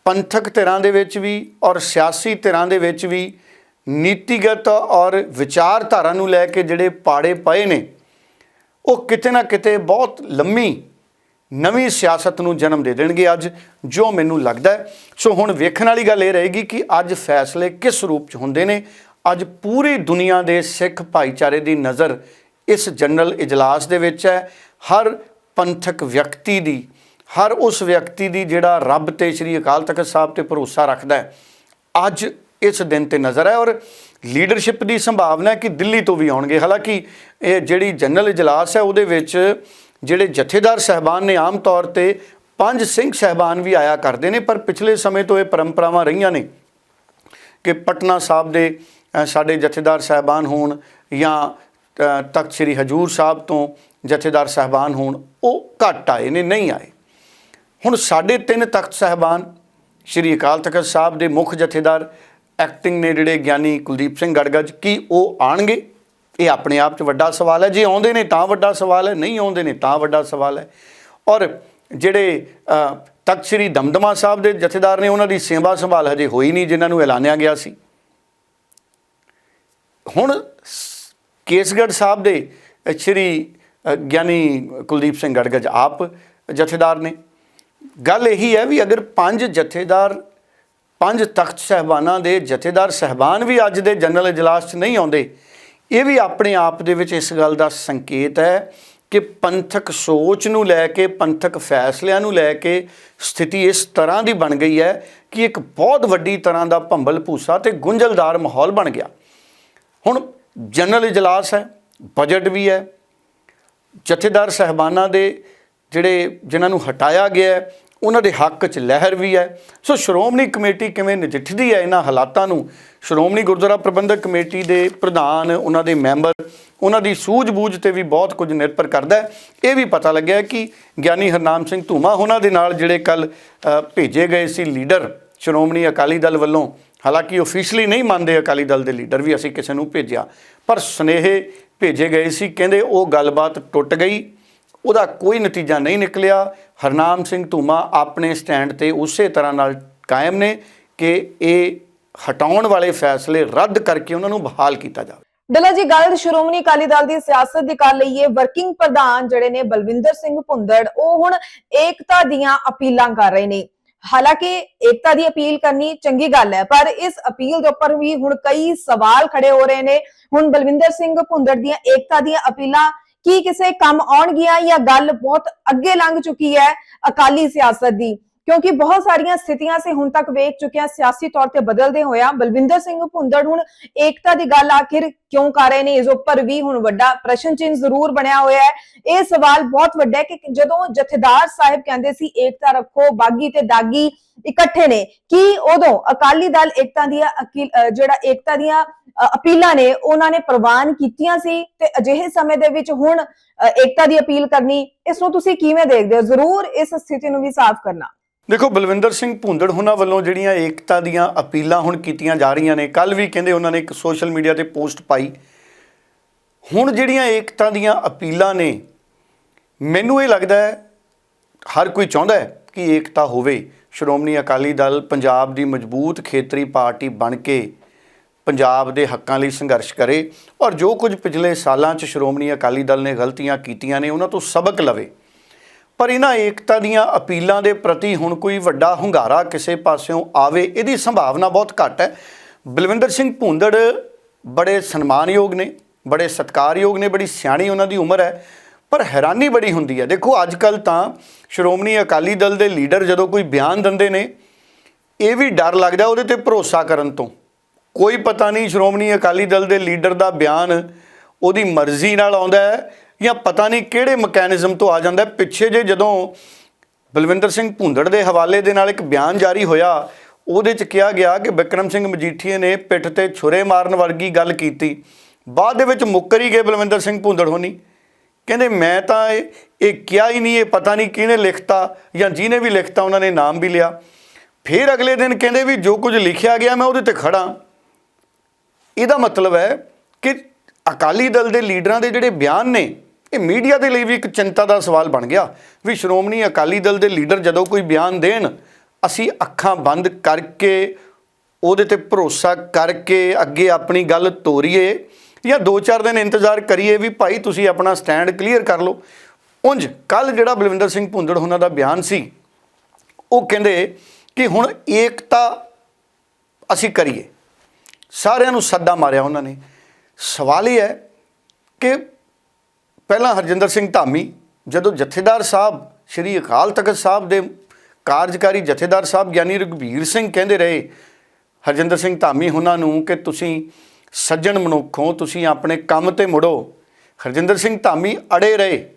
ਪੰਥਕ ਧਿਰਾਂ ਦੇ ਵਿੱਚ ਵੀ ਔਰ ਸਿਆਸੀ ਧਿਰਾਂ ਦੇ ਵਿੱਚ ਵੀ ਨੀਤੀਗਤ ਔਰ ਵਿਚਾਰਧਾਰਾ ਨੂੰ ਲੈ ਕੇ ਜਿਹੜੇ ਪਾੜੇ ਪਏ ਨੇ, ਉਹ ਕਿਤੇ ਨਾ ਕਿਤੇ ਬਹੁਤ ਲੰਮੀ ਨਵੀਂ ਸਿਆਸਤ ਨੂੰ ਜਨਮ ਦੇ ਦੇਣਗੇ ਅੱਜ, ਜੋ ਮੈਨੂੰ ਲੱਗਦਾ ਸੋ ਹੁਣ ਵੇਖਣ ਵਾਲੀ ਗੱਲ ਇਹ ਰਹੇਗੀ ਕਿ ਅੱਜ ਫੈਸਲੇ ਕਿਸ ਰੂਪ 'ਚ ਹੁੰਦੇ ਨੇ। ਅੱਜ ਪੂਰੀ ਦੁਨੀਆ ਦੇ ਸਿੱਖ ਭਾਈਚਾਰੇ ਦੀ ਨਜ਼ਰ ਇਸ ਜਨਰਲ ਇਜਲਾਸ ਦੇ ਵਿੱਚ ਹੈ। ਹਰ ਪੰਥਕ ਵਿਅਕਤੀ ਦੀ ਹਰ ਉਸ ਵਿਅਕਤੀ ਦੀ ਜਿਹੜਾ ਰੱਬ ਤੇ ਸ੍ਰੀ ਅਕਾਲ ਤਖਤ ਸਾਹਿਬ ਤੇ ਭਰੋਸਾ ਰੱਖਦਾ ਹੈ, ਅੱਜ ਇਸ ਦਿਨ ਤੇ ਨਜ਼ਰ ਹੈ ਔਰ ਲੀਡਰਸ਼ਿਪ ਦੀ ਸੰਭਾਵਨਾ ਹੈ ਕਿ ਦਿੱਲੀ ਤੋਂ ਵੀ ਆਉਣਗੇ। ਹਾਲਾਂਕਿ ਇਹ ਜਿਹੜੀ ਜਨਰਲ ਇਜਲਾਸ ਹੈ, ਉਹਦੇ ਵਿੱਚ ਜਿਹੜੇ ਜਥੇਦਾਰ ਸਹਿਬਾਨ ਨੇ, ਆਮ ਤੌਰ ਤੇ ਪੰਜ ਸਿੰਘ ਸਹਿਬਾਨ ਵੀ ਆਇਆ ਕਰਦੇ ਨੇ, ਪਰ ਪਿਛਲੇ ਸਮੇਂ ਤੋਂ ਇਹ ਪਰੰਪਰਾਵਾਂ ਰਹੀਆਂ ਨੇ ਕਿ ਪਟਨਾ ਸਾਹਿਬ ਦੇ ਸਾਡੇ ਜਥੇਦਾਰ ਸਹਿਬਾਨ ਹੋਣ ਜਾਂ ਤਖਤ ਸ੍ਰੀ ਹਜੂਰ ਸਾਹਿਬ ਤੋਂ ਜਥੇਦਾਰ ਸਹਿਬਾਨ ਹੋਣ, ਉਹ ਘੱਟ ਆਏ ਨੇ, ਨਹੀਂ ਆਏ। ਹੁਣ ਸਾਡੇ ਤਿੰਨ ਤਖਤ ਸਹਿਬਾਨ, ਸ੍ਰੀ ਅਕਾਲ ਤਖਤ ਸਾਹਿਬ ਦੇ ਮੁੱਖ ਜਥੇਦਾਰ ਐਕਟਿੰਗ ਨੇ ਜਿਹੜੇ ਗਿਆਨੀ ਕੁਲਦੀਪ ਸਿੰਘ ਗੜਗੜ ਕੀ ਉਹ ਆਣਗੇ? ਇਹ ਆਪਣੇ ਆਪ 'ਚ ਵੱਡਾ ਸਵਾਲ ਹੈ। ਜੇ ਆਉਂਦੇ ਨੇ ਤਾਂ ਵੱਡਾ ਸਵਾਲ ਹੈ, ਨਹੀਂ ਆਉਂਦੇ ਨੇ ਤਾਂ ਵੱਡਾ ਸਵਾਲ ਹੈ। ਔਰ ਜਿਹੜੇ ਤਖਤ ਸ੍ਰੀ ਦਮਦਮਾ ਸਾਹਿਬ ਦੇ ਜਥੇਦਾਰ ਨੇ, ਉਹਨਾਂ ਦੀ ਸੇਵਾ ਸੰਭਾਲ ਹਜੇ ਹੋਈ ਨਹੀਂ, ਜਿਨ੍ਹਾਂ ਨੂੰ ਐਲਾਨਿਆ ਗਿਆ ਸੀ। ਹੁਣ ਸ- ਕੇਸਗੜ੍ਹ ਸਾਹਿਬ ਦੇ, ਸ੍ਰੀ ਗਿਆਨੀ ਕੁਲਦੀਪ ਸਿੰਘ ਗੜਗੜ ਆਪ ਜਥੇਦਾਰ ਨੇ। ਗੱਲ ਇਹੀ ਹੈ ਵੀ ਅਗਰ ਪੰਜ ਜਥੇਦਾਰ, ਪੰਜ ਤਖਤ ਸਹਿਬਾਨਾਂ ਦੇ ਜਥੇਦਾਰ ਸਹਿਬਾਨ ਵੀ ਅੱਜ ਦੇ ਜਨਰਲ ਇਜਲਾਸ 'ਚ ਨਹੀਂ ਆਉਂਦੇ, ਇਹ ਵੀ ਆਪਣੇ ਆਪ ਦੇ ਵਿੱਚ ਇਸ ਗੱਲ ਦਾ ਸੰਕੇਤ ਹੈ ਕਿ ਪੰਥਕ ਸੋਚ ਨੂੰ ਲੈ ਕੇ, ਪੰਥਕ ਫੈਸਲਿਆਂ ਨੂੰ ਲੈ ਕੇ ਸਥਿਤੀ ਇਸ ਤਰ੍ਹਾਂ ਦੀ ਬਣ ਗਈ ਹੈ ਕਿ ਇੱਕ ਬਹੁਤ ਵੱਡੀ ਤਰ੍ਹਾਂ ਦਾ ਭੰਬਲ ਭੂਸਾ ਤੇ ਗੁੰਝਲਦਾਰ ਮਾਹੌਲ ਬਣ ਗਿਆ। ਹੁਣ ਜਨਰਲ ਇਜਲਾਸ ਹੈ, ਬਜਟ ਵੀ ਹੈ, ਜਥੇਦਾਰ ਸਹਿਬਾਨਾਂ ਦੇ ਜਿਹੜੇ ਜਿਨ੍ਹਾਂ ਨੂੰ ਹਟਾਇਆ ਗਿਆ ਉਹਨਾਂ ਦੇ ਹੱਕ 'ਚ ਲਹਿਰ ਵੀ ਹੈ। ਸੋ ਸ਼੍ਰੋਮਣੀ ਕਮੇਟੀ ਕਿਵੇਂ ਨਜਿੱਠਦੀ ਹੈ ਇਹਨਾਂ ਹਾਲਾਤਾਂ ਨੂੰ? ਸ਼੍ਰੋਮਣੀ ਗੁਰਦੁਆਰਾ ਪ੍ਰਬੰਧਕ ਕਮੇਟੀ ਦੇ ਪ੍ਰਧਾਨ, ਉਹਨਾਂ ਦੇ ਮੈਂਬਰ, ਉਹਨਾਂ ਦੀ ਸੂਝ-ਬੂਝ ਤੇ ਵੀ ਬਹੁਤ ਕੁਝ ਨਿਰਭਰ ਕਰਦਾ ਹੈ। ਇਹ ਵੀ ਪਤਾ ਲੱਗਿਆ ਕਿ ਗਿਆਨੀ ਹਰਨਾਮ ਸਿੰਘ ਧੂਮਾ ਉਹਨਾਂ ਦੇ ਨਾਲ ਜਿਹੜੇ ਕੱਲ ਭੇਜੇ ਗਏ ਸੀ ਲੀਡਰ ਸ਼੍ਰੋਮਣੀ ਅਕਾਲੀ ਦਲ ਵੱਲੋਂ। ਹਾਲਾਂਕਿ ਆਫੀਸ਼ੀਅਲੀ ਨਹੀਂ ਮੰਨਦੇ ਅਕਾਲੀ ਦਲ ਦੇ ਲੀਡਰ ਵੀ ਅਸੀਂ ਕਿਸੇ ਨੂੰ ਭੇਜਿਆ। ਪਰ ਸੁਨੇਹੇ ਭੇਜੇ ਗਏ ਸੀ, ਕਹਿੰਦੇ ਉਹ ਗੱਲਬਾਤ ਟੁੱਟ ਗਈ। ਉਹਦਾ ਕੋਈ ਨਤੀਜਾ ਨਹੀਂ ਨਿਕਲਿਆ। ਹਰਨਾਮ ਸਿੰਘ ਧੂਮਾ ਆਪਣੇ ਸਟੈਂਡ ਤੇ ਉਸੇ ਤਰ੍ਹਾਂ ਨਾਲ ਕਾਇਮ ਨੇ ਕਿ ਇਹ ਹਟਾਉਣ ਵਾਲੇ ਫੈਸਲੇ ਰੱਦ ਕਰਕੇ ਉਹਨਾਂ ਨੂੰ ਬਹਾਲ ਕੀਤਾ ਜਾਵੇ। ਡੱਲਾ ਜੀ, ਗੱਲ ਸ਼੍ਰੋਮਣੀ ਅਕਾਲੀ ਦਲ ਦੀ ਸਿਆਸਤ ਦੀ ਕਰ ਲਈਏ। ਵਰਕਿੰਗ ਪ੍ਰਧਾਨ ਜਿਹੜੇ ਨੇ ਬਲਵਿੰਦਰ ਸਿੰਘ ਭੁੰਦੜ, ਉਹ ਹੁਣ ਏਕਤਾ ਦੀਆਂ ਅਪੀਲਾਂ ਕਰ ਰਹੇ ਨੇ। ਹਾਲਾਂਕਿ ਏਕਤਾ ਦੀ ਅਪੀਲ ਕਰਨੀ ਚੰਗੀ ਗੱਲ ਹੈ, ਪਰ ਇਸ ਅਪੀਲ ਦੇ ਉੱਪਰ ਵੀ ਹੁਣ ਕਈ ਸਵਾਲ ਖੜੇ ਹੋ ਰਹੇ ਨੇ। ਹੁਣ ਬਲਵਿੰਦਰ ਸਿੰਘ ਭੁੰਦੜ ਦੀਆਂ ਏਕਤਾ ਦੀਆਂ ਅਪੀਲਾਂ ਕੀ ਕਿਸੇ ਕੰਮ ਆਉਣਗੀਆਂ ਜਾਂ ਗੱਲ ਬਹੁਤ ਅੱਗੇ ਲੰਘ ਚੁੱਕੀ ਹੈ ਅਕਾਲੀ ਸਿਆਸਤ ਦੀ? ਕਿਉਂਕਿ ਬਹੁਤ ਸਾਰੀਆਂ ਸਥਿਤੀਆਂ ਸੇ ਹੁਣ ਤੱਕ ਵੇਖ ਚੁੱਕਿਆ ਸਿਆਸੀ ਤੌਰ ਤੇ ਬਦਲਦੇ ਹੋਇਆ ਬਲਵਿੰਦਰ ਸਿੰਘ ਭੁੰਦੜ ਹੁਣ ਏਕਤਾ ਦੀ ਗੱਲ ਆਖਿਰ ਕਿਉਂ ਕਰ ਰਹੇ ਨੇ? ਇਸ ਉੱਪਰ ਵੀ ਹੁਣ ਵੱਡਾ ਪ੍ਰਸ਼ਨ ਚਿੰਨ੍ਹ ਜ਼ਰੂਰ ਬਣਿਆ ਹੋਇਆ ਹੈ। ਇਹ ਸਵਾਲ ਬਹੁਤ ਵੱਡਾ ਹੈ ਕਿ ਜਦੋਂ ਜਥੇਦਾਰ ਸਾਹਿਬ ਕਹਿੰਦੇ ਸੀ ਏਕਤਾ ਰੱਖੋ, ਬਾਗੀ ਤੇ ਦਾਗੀ ਇਕੱਠੇ ਨੇ, ਕੀ ਉਦੋਂ ਅਕਾਲੀ ਦਲ ਏਕਤਾ ਦੀਆਂ ਅਕੀਲ- ਜਿਹੜਾ ਏਕਤਾ ਦੀਆਂ ਅਪੀਲਾਂ ਨੇ, ਉਹਨਾਂ ਨੇ ਪ੍ਰਵਾਨ ਕੀਤੀਆਂ ਸੀ ਤੇ ਅਜਿਹੇ ਸਮੇਂ ਦੇ ਵਿੱਚ ਹੁਣ ਏਕਤਾ ਦੀ ਅਪੀਲ ਕਰਨੀ, ਇਸ ਨੂੰ ਤੁਸੀਂ ਕਿਵੇਂ ਦੇਖਦੇ ਹੋ? ਜ਼ਰੂਰ ਇਸ ਸਥਿਤੀ ਨੂੰ ਵੀ ਸਾਫ਼ ਕਰਨਾ। ਦੇਖੋ, ਬਲਵਿੰਦਰ ਸਿੰਘ ਭੁੰਦੜ ਹੁਣਾਂ ਵੱਲੋਂ ਜਿਹੜੀਆਂ ਏਕਤਾ ਦੀਆਂ ਅਪੀਲਾਂ ਹੁਣ ਕੀਤੀਆਂ ਜਾ ਰਹੀਆਂ ਨੇ ਕੱਲ ਵੀ ਕਹਿੰਦੇ ਉਹਨਾਂ ਨੇ ਇੱਕ ਸੋਸ਼ਲ ਮੀਡੀਆ ਤੇ ਪੋਸਟ ਪਾਈ। ਹੁਣ ਜਿਹੜੀਆਂ ਏਕਤਾ ਦੀਆਂ ਅਪੀਲਾਂ ਨੇ, ਮੈਨੂੰ ਇਹ ਲੱਗਦਾ ਹੈ, ਹਰ ਕੋਈ ਚਾਹੁੰਦਾ ਹੈ ਕਿ ਏਕਤਾ ਹੋਵੇ। ਸ਼੍ਰੋਮਣੀ ਅਕਾਲੀ ਦਲ ਪੰਜਾਬ ਦੀ ਮਜ਼ਬੂਤ ਖੇਤਰੀ ਪਾਰਟੀ ਬਣ ਕੇ ਪੰਜਾਬ ਦੇ ਹੱਕਾਂ ਲਈ ਸੰਘਰਸ਼ ਕਰੇ ਔਰ ਜੋ ਕੁਝ ਪਿਛਲੇ ਸਾਲਾਂ 'ਚ ਸ਼੍ਰੋਮਣੀ ਅਕਾਲੀ ਦਲ ਨੇ ਗਲਤੀਆਂ ਕੀਤੀਆਂ ਨੇ, ਉਹਨਾਂ ਤੋਂ ਸਬਕ ਲਵੇ। ਪਰ ਇਹਨਾਂ ਏਕਤਾ ਦੀਆਂ ਅਪੀਲਾਂ ਦੇ ਪ੍ਰਤੀ ਹੁਣ ਕੋਈ ਵੱਡਾ ਹੁੰਗਾਰਾ ਕਿਸੇ ਪਾਸਿਓਂ ਆਵੇ, ਇਹਦੀ ਸੰਭਾਵਨਾ ਬਹੁਤ ਘੱਟ ਹੈ। ਬਲਵਿੰਦਰ ਸਿੰਘ ਭੁੰਦੜ ਬੜੇ ਸਨਮਾਨਯੋਗ ਨੇ, ਬੜੇ ਸਤਿਕਾਰਯੋਗ ਨੇ, ਬੜੀ ਸਿਆਣੀ ਉਹਨਾਂ ਦੀ ਉਮਰ ਹੈ, ਪਰ ਹੈਰਾਨੀ ਬੜੀ ਹੁੰਦੀ ਹੈ। ਦੇਖੋ ਅੱਜ ਕੱਲ ਤਾਂ ਸ਼੍ਰੋਮਣੀ ਅਕਾਲੀ ਦਲ ਦੇ ਲੀਡਰ ਜਦੋਂ ਕੋਈ ਬਿਆਨ ਦਿੰਦੇ ਨੇ, ਇਹ ਵੀ ਡਰ ਲੱਗਦਾ ਉਹਦੇ ਤੇ ਭਰੋਸਾ ਕਰਨ ਤੋਂ। ਕੋਈ ਪਤਾ ਨਹੀਂ, ਸ਼੍ਰੋਮਣੀ ਅਕਾਲੀ ਦਲ ਦੇ ਲੀਡਰ ਦਾ ਬਿਆਨ ਉਹਦੀ ਮਰਜ਼ੀ ਨਾਲ ਆਉਂਦਾ ਹੈ ਜਾਂ ਪਤਾ ਨਹੀਂ ਕਿਹੜੇ ਮੈਕੈਨਿਜ਼ਮ ਤੋਂ ਆ ਜਾਂਦਾ ਪਿੱਛੇ ਜੇ ਜਦੋਂ ਬਲਵਿੰਦਰ ਸਿੰਘ ਭੁੰਦੜ ਦੇ ਹਵਾਲੇ ਦੇ ਨਾਲ ਇੱਕ ਬਿਆਨ ਜਾਰੀ ਹੋਇਆ, ਉਹਦੇ ਚ ਕਿਹਾ ਗਿਆ ਕਿ ਬਿਕਰਮ ਸਿੰਘ ਮਜੀਠੀਏ ਨੇ ਪਿੱਠ ਤੇ ਛੁਰੇ ਮਾਰਨ ਵਰਗੀ ਗੱਲ ਕੀਤੀ। ਬਾਅਦ ਦੇ ਵਿੱਚ ਮੁੱਕਰ ਹੀ ਗਏ ਬਲਵਿੰਦਰ ਸਿੰਘ ਭੁੰਦੜ ਹੋਣੀ। ਕਹਿੰਦੇ, ਮੈਂ ਤਾਂ ਇਹ ਇਹ ਕਿਹਾ ਹੀ ਨਹੀਂ, ਇਹ ਪਤਾ ਨਹੀਂ ਕਿਹਨੇ ਲਿਖਤਾ ਜਾਂ ਜਿਹਨੇ ਵੀ ਲਿਖਤਾ ਉਹਨਾਂ ਨੇ ਨਾਮ ਵੀ ਲਿਆ। ਫਿਰ ਅਗਲੇ ਦਿਨ ਕਹਿੰਦੇ ਵੀ ਜੋ ਕੁਝ ਲਿਖਿਆ ਗਿਆ ਮੈਂ ਉਹਦੇ ਤੇ ਖੜਾ ਇਹਦਾ ਮਤਲਬ ਹੈ ਕਿ ਅਕਾਲੀ ਦਲ ਦੇ ਲੀਡਰਾਂ ਦੇ ਜਿਹੜੇ ਬਿਆਨ ਨੇ, ਇਹ ਮੀਡੀਆ ਦੇ ਲਈ ਵੀ ਇੱਕ ਚਿੰਤਾ ਦਾ ਸਵਾਲ ਬਣ ਗਿਆ ਵੀ ਸ਼੍ਰੋਮਣੀ ਅਕਾਲੀ ਦਲ ਦੇ ਲੀਡਰ ਜਦੋਂ ਕੋਈ ਬਿਆਨ ਦੇਣ, ਅਸੀਂ ਅੱਖਾਂ ਬੰਦ ਕਰਕੇ ਉਹਦੇ ਤੇ ਭਰੋਸਾ ਕਰਕੇ ਅੱਗੇ ਆਪਣੀ ਗੱਲ ਤੋਰੀਏ ਜਾਂ 2-4 ਦਿਨ ਇੰਤਜ਼ਾਰ ਕਰੀਏ ਵੀ ਭਾਈ ਤੁਸੀਂ ਆਪਣਾ ਸਟੈਂਡ ਕਲੀਅਰ ਕਰ ਲਓ। ਉਂਝ ਕੱਲ ਜਿਹੜਾ ਬਲਵਿੰਦਰ ਸਿੰਘ ਭੁੰਦੜ ਉਹਨਾਂ ਦਾ ਬਿਆਨ ਸੀ, ਉਹ ਕਹਿੰਦੇ ਕਿ ਹੁਣ ਏਕਤਾ ਅਸੀਂ ਕਰੀਏ। ਸਾਰਿਆਂ ਨੂੰ ਸੱਦਾ ਮਾਰਿਆ ਉਹਨਾਂ ਨੇ। ਸਵਾਲ ਇਹ ਹੈ ਕਿ ਪਹਿਲਾਂ ਹਰਜਿੰਦਰ ਸਿੰਘ ਧਾਮੀ ਜਦੋਂ ਜਥੇਦਾਰ ਸਾਹਿਬ, ਸ਼੍ਰੀ ਅਕਾਲ ਤਖਤ ਸਾਹਿਬ ਦੇ ਕਾਰਜਕਾਰੀ ਜਥੇਦਾਰ ਸਾਹਿਬ ਗਿਆਨੀ ਰਘਬੀਰ ਸਿੰਘ ਕਹਿੰਦੇ ਰਹੇ, ਹਰਜਿੰਦਰ ਸਿੰਘ ਧਾਮੀ, ਉਹਨਾਂ ਨੂੰ ਕਿ ਤੁਸੀਂ ਸੱਜਣ ਮਨੁੱਖ ਹੋ, ਤੁਸੀਂ ਆਪਣੇ ਕੰਮ ਤੇ ਮੁੜੋ। ਹਰਜਿੰਦਰ ਸਿੰਘ ਧਾਮੀ ਅੜੇ ਰਹੇ।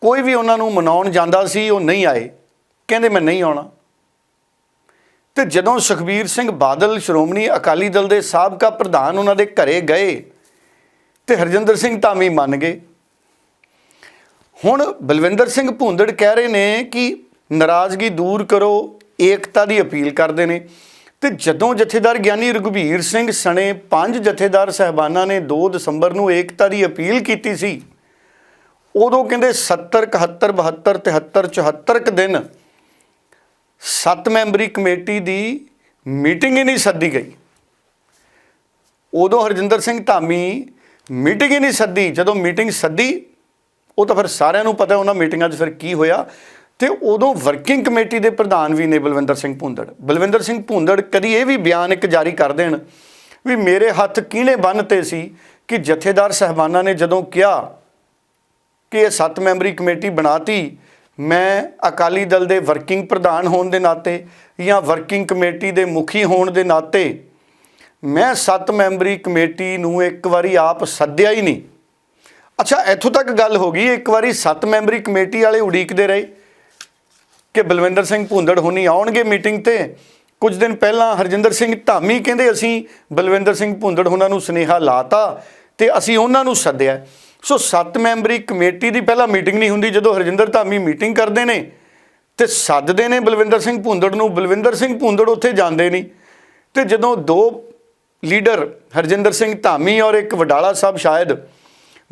ਕੋਈ ਵੀ ਉਹਨਾਂ ਨੂੰ ਮਨਾਉਣ ਜਾਂਦਾ ਸੀ, ਉਹ ਨਹੀਂ ਆਏ। ਕਹਿੰਦੇ, ਮੈਂ ਨਹੀਂ ਆਉਣਾ। ਤੇ ਜਦੋਂ ਸੁਖਬੀਰ ਸਿੰਘ ਬਾਦਲ, ਸ਼੍ਰੋਮਣੀ ਅਕਾਲੀ ਦਲ ਦੇ ਸਾਬਕਾ ਪ੍ਰਧਾਨ ਉਹਨਾਂ ਦੇ ਘਰੇ ਗਏ ਤੇ ਹਰਜਿੰਦਰ ਸਿੰਘ ਧਾਮੀ ਮੰਨ ਗਏ। ਹੁਣ ਬਲਵਿੰਦਰ ਸਿੰਘ ਭੁੰਦੜ ਕਹਿ ਰਹੇ ਨੇ ਕਿ ਨਾਰਾਜ਼ਗੀ ਦੂਰ ਕਰੋ, ਏਕਤਾ ਦੀ ਅਪੀਲ ਕਰਦੇ ਨੇ। ਤੇ ਜਦੋਂ ਜਥੇਦਾਰ ਗਿਆਨੀ ਰਘੁਬੀਰ ਸਿੰਘ ਸਣੇ ਪੰਜ ਜਥੇਦਾਰ ਸਹਿਬਾਨਾਂ ਨੇ 2 ਦਸੰਬਰ ਨੂੰ ਏਕਤਾ ਦੀ ਅਪੀਲ ਕੀਤੀ ਸੀ, ਉਦੋਂ ਕਹਿੰਦੇ 70 71 72 73 74 ਕੁ ਦਿਨ ਸੱਤ ਮੈਂਬਰੀ ਕਮੇਟੀ ਦੀ ਮੀਟਿੰਗ ਹੀ ਨਹੀਂ ਸੱਦੀ ਗਈ। ਉਦੋਂ ਹਰਜਿੰਦਰ ਸਿੰਘ ਧਾਮੀ ਮੀਟਿੰਗ ਹੀ ਨਹੀਂ ਸੱਦੀ। ਜਦੋਂ ਮੀਟਿੰਗ ਸੱਦੀ, ਉਹ ਤਾਂ ਫਿਰ ਸਾਰਿਆਂ ਨੂੰ ਪਤਾ ਉਹਨਾਂ ਮੀਟਿੰਗਾਂ 'ਚ ਫਿਰ ਕੀ ਹੋਇਆ। ਤੇ ਉਦੋਂ ਵਰਕਿੰਗ ਕਮੇਟੀ ਦੇ ਪ੍ਰਧਾਨ ਵੀ ਨੇ ਬਲਵਿੰਦਰ ਸਿੰਘ ਭੁੰਦੜ। ਬਲਵਿੰਦਰ ਸਿੰਘ ਭੁੰਦੜ ਕਦੀ ਇਹ ਵੀ ਬਿਆਨ ਇੱਕ ਜਾਰੀ ਕਰ ਦੇਣ ਵੀ ਮੇਰੇ ਹੱਥ ਕਿਹਨੇ ਬੰਨਤੇ ਸੀ ਕਿ ਜਥੇਦਾਰ ਸਹਿਬਾਨਾਂ ਨੇ ਜਦੋਂ ਕਿਹਾ ਕਿ ਇਹ ਸੱਤ ਮੈਂਬਰੀ ਕਮੇਟੀ ਬਣਾਤੀ ਮੈਂ ਅਕਾਲੀ ਦਲ ਦੇ ਵਰਕਿੰਗ ਪ੍ਰਧਾਨ ਹੋਣ ਦੇ ਨਾਤੇ ਜਾਂ ਵਰਕਿੰਗ ਕਮੇਟੀ ਦੇ ਮੁਖੀ ਹੋਣ ਦੇ ਨਾਤੇ ਮੈਂ ਸੱਤ ਮੈਂਬਰੀ ਕਮੇਟੀ ਨੂੰ ਇੱਕ ਵਾਰੀ ਆਪ ਸੱਦਿਆ ਹੀ ਨਹੀਂ। ਅੱਛਾ, ਇੱਥੋਂ ਤੱਕ ਗੱਲ ਹੋ ਗਈ, ਇੱਕ ਵਾਰੀ ਸੱਤ ਮੈਂਬਰੀ ਕਮੇਟੀ ਵਾਲੇ ਉਡੀਕਦੇ ਰਹੇ ਕਿ ਬਲਵਿੰਦਰ ਸਿੰਘ ਭੁੰਦੜ ਹੋਣੀ ਆਉਣਗੇ ਮੀਟਿੰਗ ਤੇ। ਕੁਝ ਦਿਨ ਪਹਿਲਾਂ ਹਰਜਿੰਦਰ ਸਿੰਘ ਧਾਮੀ ਕਹਿੰਦੇ ਅਸੀਂ ਬਲਵਿੰਦਰ ਸਿੰਘ ਭੁੰਦੜ ਹੋਣਾ ਨੂੰ ਸੁਨੇਹਾ ਲਾਤਾ ਤੇ ਅਸੀਂ ਉਹਨਾਂ ਨੂੰ ਸੱਦਿਆ। ਸੋ ਸੱਤ ਮੈਂਬਰੀ ਕਮੇਟੀ ਦੀ ਪਹਿਲਾਂ ਮੀਟਿੰਗ ਨਹੀਂ ਹੁੰਦੀ, ਜਦੋਂ ਹਰਜਿੰਦਰ ਧਾਮੀ ਮੀਟਿੰਗ ਕਰਦੇ ਨੇ ਤੇ ਸੱਦਦੇ ਨੇ ਬਲਵਿੰਦਰ ਸਿੰਘ ਭੁੰਦੜ ਨੂੰ, ਬਲਵਿੰਦਰ ਸਿੰਘ ਭੁੰਦੜ ਉੱਥੇ ਜਾਂਦੇ ਨਹੀਂ। ਤੇ ਜਦੋਂ ਦੋ ਲੀਡਰ, ਹਰਜਿੰਦਰ ਸਿੰਘ ਧਾਮੀ ਔਰ ਇੱਕ ਵਡਾਲਾ ਸਾਹਿਬ ਸ਼ਾਇਦ,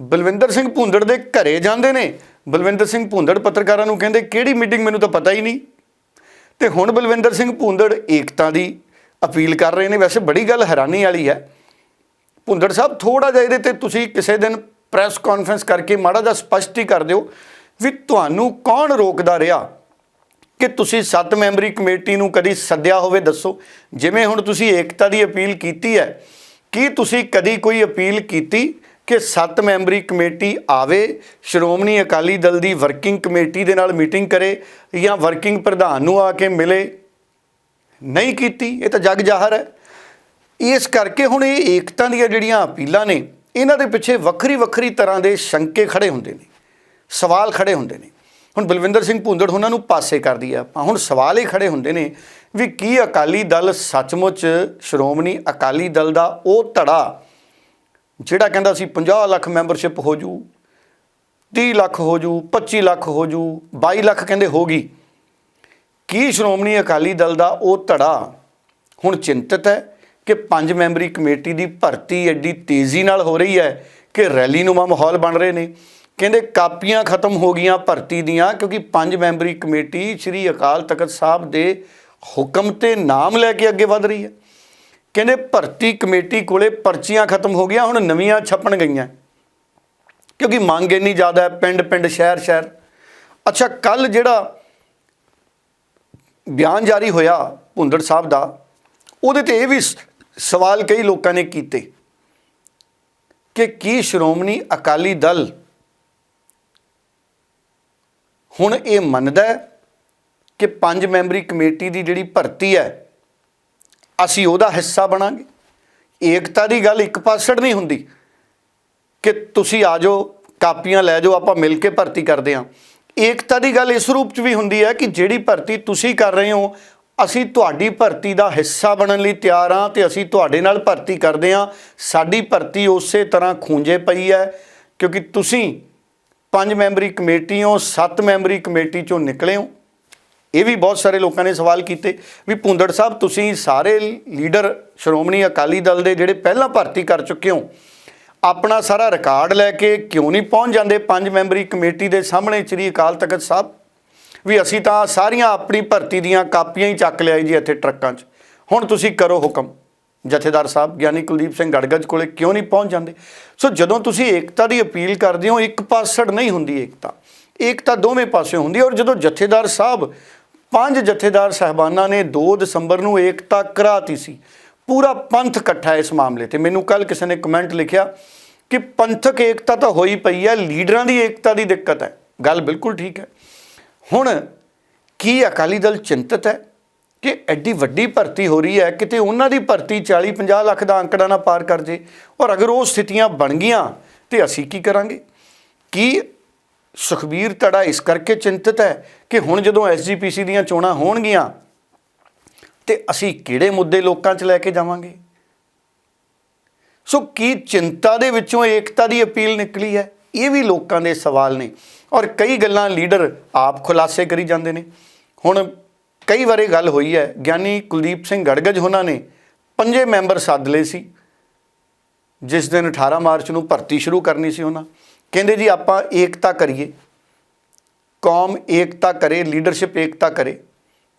ਬਲਵਿੰਦਰ ਸਿੰਘ ਭੁੰਦੜ ਦੇ ਘਰੇ ਜਾਂਦੇ ਨੇ, ਬਲਵਿੰਦਰ ਸਿੰਘ ਭੁੰਦੜ ਪੱਤਰਕਾਰਾਂ ਨੂੰ ਕਹਿੰਦੇ, ਕਿਹੜੀ ਮੀਟਿੰਗ ਮੈਨੂੰ ਤਾਂ ਪਤਾ ਹੀ ਨਹੀਂ? ਤੇ ਹੁਣ ਬਲਵਿੰਦਰ ਸਿੰਘ ਭੁੰਦੜ ਏਕਤਾ ਦੀ ਅਪੀਲ ਕਰ ਰਹੇ ਨੇ। ਵੈਸੇ ਬੜੀ ਗੱਲ ਹੈਰਾਨੀ ਵਾਲੀ ਹੈ। ਭੁੰਦੜ ਸਾਹਿਬ ਥੋੜਾ ਜਿਹਾ ਇਹਦੇ ਤੇ ਤੁਸੀਂ ਕਿਸੇ ਦਿਨ ਪ੍ਰੈਸ ਕਾਨਫਰੰਸ ਕਰਕੇ ਮਾੜਾ ਜਿਹਾ ਸਪਸ਼ਟ ਹੀ ਕਰ ਦਿਓ ਵੀ ਤੁਹਾਨੂੰ ਕੌਣ ਰੋਕਦਾ ਰਿਹਾ? ਕਿ ਤੁਸੀਂ ਸੱਤ ਮੈਂਬਰੀ ਕਮੇਟੀ ਨੂੰ ਕਦੀ ਸੱਦਿਆ ਹੋਵੇ ਦੱਸੋ। ਜਿਵੇਂ ਹੁਣ ਤੁਸੀਂ ਏਕਤਾ ਦੀ ਅਪੀਲ ਕੀਤੀ ਹੈ, ਕੀ ਤੁਸੀਂ ਕਦੀ ਕੋਈ ਅਪੀਲ ਕੀਤੀ ਕਿ ਸੱਤ ਮੈਂਬਰੀ ਕਮੇਟੀ ਆਵੇ, ਸ਼੍ਰੋਮਣੀ ਅਕਾਲੀ ਦਲ ਦੀ ਵਰਕਿੰਗ ਕਮੇਟੀ ਦੇ ਨਾਲ ਮੀਟਿੰਗ ਕਰੇ ਜਾਂ ਵਰਕਿੰਗ ਪ੍ਰਧਾਨ ਨੂੰ ਆ ਕੇ ਮਿਲੇ? ਨਹੀਂ ਕੀਤੀ, ਇਹ ਤਾਂ ਜਗ ਜ਼ਾਹਰ ਹੈ। ਇਸ ਕਰਕੇ ਹੁਣ ਇਹ ਏਕਤਾ ਦੀਆਂ ਜਿਹੜੀਆਂ ਅਪੀਲਾਂ ਨੇ ਇਹਨਾਂ ਦੇ ਪਿੱਛੇ ਵੱਖਰੀ ਵੱਖਰੀ ਤਰ੍ਹਾਂ ਦੇ ਸ਼ੰਕੇ ਖੜੇ ਹੁੰਦੇ ਨੇ, ਸਵਾਲ ਖੜੇ ਹੁੰਦੇ ਨੇ। ਹੁਣ ਬਲਵਿੰਦਰ ਸਿੰਘ ਭੁੰਦੜ ਉਹਨਾਂ ਨੂੰ ਪਾਸੇ ਕਰ ਦਈਏ ਆਪਾਂ ਹੁਣ ਸਵਾਲ ਇਹ ਖੜੇ ਹੁੰਦੇ ਨੇ ਵੀ ਕੀ ਅਕਾਲੀ ਦਲ ਸੱਚਮੁੱਚ ਸ਼੍ਰੋਮਣੀ ਅਕਾਲੀ ਦਲ ਦਾ ਉਹ ਧੜਾ ਜਿਹੜਾ ਕਹਿੰਦਾ ਸੀ 50 ਲੱਖ ਮੈਂਬਰਸ਼ਿਪ ਹੋ ਜੂ 30 ਲੱਖ ਹੋ ਜੂ 25 ਲੱਖ ਹੋ ਜੂ 22 ਲੱਖ ਕਹਿੰਦੇ ਹੋ ਗਈ। ਕੀ ਸ਼੍ਰੋਮਣੀ ਅਕਾਲੀ ਦਲ ਦਾ ਉਹ ਧੜਾ ਹੁਣ ਚਿੰਤਤ ਹੈ? ਕਿ ਪੰਜ ਮੈਂਬਰੀ ਕਮੇਟੀ ਦੀ ਭਰਤੀ ਐਡੀ ਤੇਜ਼ੀ ਨਾਲ ਹੋ ਰਹੀ ਹੈ ਕਿ ਰੈਲੀ ਨੂੰ ਮਾਹੌਲ ਬਣ ਰਹੇ ਨੇ। ਕਹਿੰਦੇ ਕਾਪੀਆਂ ਖਤਮ ਹੋ ਗਈਆਂ ਭਰਤੀ ਦੀਆਂ ਕਿਉਂਕਿ ਪੰਜ ਮੈਂਬਰੀ ਕਮੇਟੀ ਸ੍ਰੀ ਅਕਾਲ ਤਖਤ ਸਾਹਿਬ ਦੇ ਹੁਕਮ ਤੇ ਨਾਮ ਲੈ ਕੇ ਅੱਗੇ ਵਧ ਰਹੀ ਹੈ। ਕਹਿੰਦੇ ਭਰਤੀ ਕਮੇਟੀ ਕੋਲੇ ਪਰਚੀਆਂ ਖਤਮ ਹੋ ਗਈਆਂ, ਹੁਣ ਨਵੀਆਂ ਛਪਣ ਗਈਆਂ। ਕਿਉਂਕਿ ਮੰਗ ਇੰਨੀ ਜ਼ਿਆਦਾ ਹੈ, ਪਿੰਡ ਪਿੰਡ, ਸ਼ਹਿਰ ਸ਼ਹਿਰ। ਅੱਛਾ ਕੱਲ ਜਿਹੜਾ ਬਿਆਨ ਜਾਰੀ ਹੋਇਆ ਭੁੰਦੜ ਸਾਹਿਬ ਦਾ, ਉਹਦੇ ਤੇ ਇਹ ਵੀ ਸਵਾਲ ਕਈ ਲੋਕਾਂ ਨੇ ਕੀਤੇ ਕਿ ਕੀ ਸ਼੍ਰੋਮਣੀ ਅਕਾਲੀ ਦਲ ਹੁਣ ਇਹ ਮੰਨਦਾ ਹੈ ਕਿ ਪੰਜ ਮੈਂਬਰੀ ਕਮੇਟੀ ਦੀ ਜਿਹੜੀ ਭਰਤੀ ਹੈ, ਅਸੀਂ ਉਹਦਾ ਹਿੱਸਾ ਬਣਾਂਗੇ? ਏਕਤਾ ਦੀ ਗੱਲ ਇੱਕ ਪਾਸੜ ਨਹੀਂ ਹੁੰਦੀ ਕਿ ਤੁਸੀਂ ਆ ਜਾਓ, ਕਾਪੀਆਂ ਲੈ ਜਾਓ, ਆਪਾਂ ਮਿਲ ਕੇ ਭਰਤੀ ਕਰਦੇ ਹਾਂ। ਏਕਤਾ ਦੀ ਗੱਲ ਇਸ ਰੂਪ 'ਚ ਵੀ ਹੁੰਦੀ ਹੈ ਕਿ ਜਿਹੜੀ ਭਰਤੀ ਤੁਸੀਂ ਕਰ ਰਹੇ ਹੋ ਅਸੀਂ ਤੁਹਾਡੀ ਭਰਤੀ ਦਾ ਹਿੱਸਾ ਬਣਨ ਲਈ ਤਿਆਰ ਹਾਂ ਤੇ ਅਸੀਂ ਤੁਹਾਡੇ ਨਾਲ ਭਰਤੀ ਕਰਦੇ ਹਾਂ। ਸਾਡੀ ਭਰਤੀ ਉਸੇ ਤਰ੍ਹਾਂ ਖੂੰਜੇ ਪਈ ਹੈ ਕਿਉਂਕਿ ਤੁਸੀਂ ਪੰਜ ਮੈਂਬਰੀ ਕਮੇਟੀ ਹੋ, ਸੱਤ ਮੈਂਬਰੀ ਕਮੇਟੀ ਚੋਂ ਨਿਕਲੇ ਹੋ। ਇਹ ਵੀ ਬਹੁਤ ਸਾਰੇ ਲੋਕਾਂ ਨੇ ਸਵਾਲ ਕੀਤੇ ਵੀ ਭੁੰਦੜ ਸਾਹਿਬ, ਤੁਸੀਂ ਸਾਰੇ ਲੀਡਰ ਸ਼੍ਰੋਮਣੀ ਅਕਾਲੀ ਦਲ ਦੇ ਜਿਹੜੇ ਪਹਿਲਾਂ ਭਰਤੀ ਕਰ ਚੁੱਕੇ ਹੋ, ਆਪਣਾ ਸਾਰਾ ਰਿਕਾਰਡ ਲੈ ਕੇ ਕਿਉਂ ਨਹੀਂ ਪਹੁੰਚ ਜਾਂਦੇ ਪੰਜ ਮੈਂਬਰੀ ਕਮੇਟੀ ਦੇ ਸਾਹਮਣੇ ਸ੍ਰੀ ਅਕਾਲ ਤਖਤ ਸਾਹਿਬ? ਵੀ ਅਸੀਂ ਤਾਂ ਸਾਰੀਆਂ ਆਪਣੀ ਭਰਤੀ ਦੀਆਂ ਕਾਪੀਆਂ ਹੀ ਚੱਕ ਲਿਆਈ ਜੀ ਇੱਥੇ ਟਰੱਕਾਂ 'ਚ। ਹੁਣ ਤੁਸੀਂ ਕਰੋ ਹੁਕਮ। ਜਥੇਦਾਰ ਸਾਹਿਬ, ਗਿਆਨੀ ਕੁਲਦੀਪ ਸਿੰਘ ਗੜਗੜ ਕੋਲੇ ਕਿਉਂ ਨਹੀਂ ਪਹੁੰਚ ਜਾਂਦੇ? ਸੋ ਜਦੋਂ ਤੁਸੀਂ ਏਕਤਾ ਦੀ ਅਪੀਲ ਕਰਦੇ ਹੋ, ਇੱਕ ਪਾਸੜ ਨਹੀਂ ਹੁੰਦੀ ਏਕਤਾ। ਏਕਤਾ ਦੋਵੇਂ ਪਾਸੇ ਹੁੰਦੀ ਔਰ ਜਦੋਂ ਜਥੇਦਾਰ ਸਾਹਿਬ, ਪੰਜ ਜਥੇਦਾਰ ਸਹਿਬਾਨਾਂ ਨੇ 2 ਦਸੰਬਰ ਨੂੰ ਏਕਤਾ ਕਰਾਤੀ ਸੀ, ਪੂਰਾ ਪੰਥ ਇਕੱਠਾ ਇਸ ਮਾਮਲੇ ਤੇ। ਮੈਨੂੰ ਕੱਲ ਕਿਸੇ ਨੇ ਕਮੈਂਟ ਲਿਖਿਆ ਕਿ ਪੰਥਕ ਏਕਤਾ ਤਾਂ ਹੋਈ ਪਈ ਹੈ, ਲੀਡਰਾਂ ਦੀ ਏਕਤਾ ਦੀ ਦਿੱਕਤ ਹੈ। ਗੱਲ ਬਿਲਕੁਲ ਠੀਕ ਹੈ। ਹੁਣ ਕੀ ਅਕਾਲੀ ਦਲ ਚਿੰਤਤ ਹੈ ਕਿ ਐਡੀ ਵੱਡੀ ਭਰਤੀ ਹੋ ਰਹੀ ਹੈ, ਕਿਤੇ ਉਹਨਾਂ ਦੀ ਭਰਤੀ 40 50 ਲੱਖ ਦਾ ਅੰਕੜਾ ਨਾ ਪਾਰ ਕਰ ਜੇ? ਔਰ ਅਗਰ ਉਹ ਸਥਿਤੀਆਂ ਬਣ ਗਈਆਂ, ਤੇ ਅਸੀਂ ਕੀ ਕਰਾਂਗੇ? ਕੀ ਸੁਖਬੀਰ ਤੜਾ ਇਸ ਕਰਕੇ ਚਿੰਤਤ ਹੈ ਕਿ ਹੁਣ ਜਦੋਂ ਐਸਜੀਪੀਸੀ ਦੀਆਂ ਚੋਣਾਂ ਹੋਣਗੀਆਂ, ਤੇ ਅਸੀਂ ਕਿਹੜੇ ਮੁੱਦੇ ਲੋਕਾਂ 'ਚ ਲੈ ਕੇ ਜਾਵਾਂਗੇ? ਸੋ ਕੀ ਚਿੰਤਾ ਦੇ ਵਿੱਚੋਂ ਏਕਤਾ ਦੀ ਅਪੀਲ ਨਿਕਲੀ ਹੈ? ਇਹ ਵੀ ਲੋਕਾਂ ਦੇ ਸਵਾਲ ਨੇ। ਔਰ ਕਈ ਗੱਲਾਂ ਲੀਡਰ ਆਪ ਖੁਲਾਸੇ ਕਰੀ ਜਾਂਦੇ ਨੇ। ਹੁਣ ਕਈ ਵਾਰੇ ਗੱਲ ਹੋਈ ਹੈ, ਗਿਆਨੀ ਕੁਲਦੀਪ ਸਿੰਘ ਗੜਗਜ ਉਹਨਾਂ ਨੇ ਪੰਜੇ ਮੈਂਬਰ ਸੱਦ ਲਏ ਸੀ। ਜਿਸ ਦਿਨ 18 ਮਾਰਚ ਨੂੰ ਭਰਤੀ ਸ਼ੁਰੂ ਕਰਨੀ ਸੀ ਉਹਨਾਂ। ਕਹਿੰਦੇ ਜੀ, ਆਪਾਂ ਏਕਤਾ ਕਰੀਏ। ਕੌਮ ਏਕਤਾ ਕਰੇ, ਲੀਡਰਸ਼ਿਪ ਏਕਤਾ ਕਰੇ।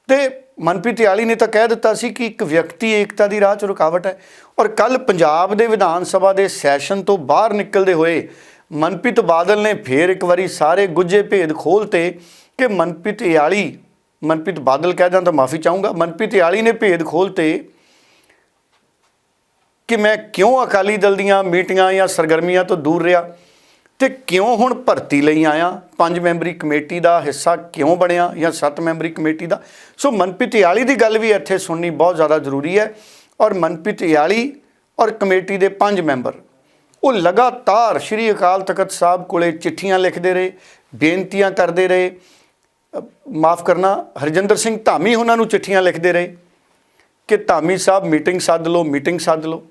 ਤੇ ਮਨਪ੍ਰੀਤ ਆਲੀ ਨੇ ਤਾਂ ਕਹਿ ਦਿੱਤਾ ਸੀ ਕਿ ਇੱਕ ਵਿਅਕਤੀ ਏਕਤਾ ਦੀ ਰਾਹ 'ਚ ਰੁਕਾਵਟ ਹੈ। ਔਰ ਕੱਲ ਪੰਜਾਬ ਦੇ ਵਿਧਾਨ ਸਭਾ ਦੇ ਸੈਸ਼ਨ ਤੋਂ ਬਾਹਰ ਨਿਕਲਦੇ ਹੋਏ ਮਨਪ੍ਰੀਤ ਬਾਦਲ ਨੇ ਫੇਰ ਇੱਕ ਵਾਰੀ ਸਾਰੇ ਗੁੱਝੇ ਭੇਦ ਖੋਲਤੇ ਕਿ ਮਨਪ੍ਰੀਤ ਆਲੀ ਮਨਪ੍ਰੀਤ ਬਾਦਲ ਕਹਿ ਜਾਂਦਾ ਮਾਫੀ ਚਾਹੂੰਗਾ, ਮਨਪ੍ਰੀਤ ਆਲੀ ਨੇ ਭੇਦ ਖੋਲਤੇ ਕਿ ਮੈਂ ਕਿਉਂ ਅਕਾਲੀ ਦਲ ਦੀਆਂ ਮੀਟਿੰਗਾਂ ਜਾਂ ਸਰਗਰਮੀਆਂ ਤੋਂ ਦੂਰ ਰਿਹਾ ਤੇ ਕਿਉਂ ਹੁਣ ਭਰਤੀ ਲਈ ਆਇਆ? ਪੰਜ ਮੈਂਬਰੀ ਕਮੇਟੀ ਦਾ ਹਿੱਸਾ ਕਿਉਂ ਬਣਿਆ ਜਾਂ ਸੱਤ ਮੈਂਬਰੀ ਕਮੇਟੀ ਦਾ? ਸੋ ਮਨਪ੍ਰੀਤ ਇਆਲੀ ਦੀ ਗੱਲ ਵੀ ਇੱਥੇ ਸੁਣਨੀ ਬਹੁਤ ਜ਼ਿਆਦਾ ਜ਼ਰੂਰੀ ਹੈ ਔਰ ਮਨਪ੍ਰੀਤ ਇਆਲੀ ਔਰ ਕਮੇਟੀ ਦੇ ਪੰਜ ਮੈਂਬਰ ਉਹ ਲਗਾਤਾਰ ਸ਼੍ਰੀ ਅਕਾਲ ਤਖਤ ਸਾਹਿਬ ਕੋਲੇ ਚਿੱਠੀਆਂ ਲਿਖਦੇ ਰਹੇ, ਬੇਨਤੀਆਂ ਕਰਦੇ ਰਹੇ। ਮਾਫ ਕਰਨਾ, ਹਰਜਿੰਦਰ ਸਿੰਘ ਧਾਮੀ ਉਹਨਾਂ ਨੂੰ ਚਿੱਠੀਆਂ ਲਿਖਦੇ ਰਹੇ ਕਿ ਧਾਮੀ ਸਾਹਿਬ ਮੀਟਿੰਗ ਸੱਦ ਲਓ, ਮੀਟਿੰਗ ਸੱਦ ਲਓ।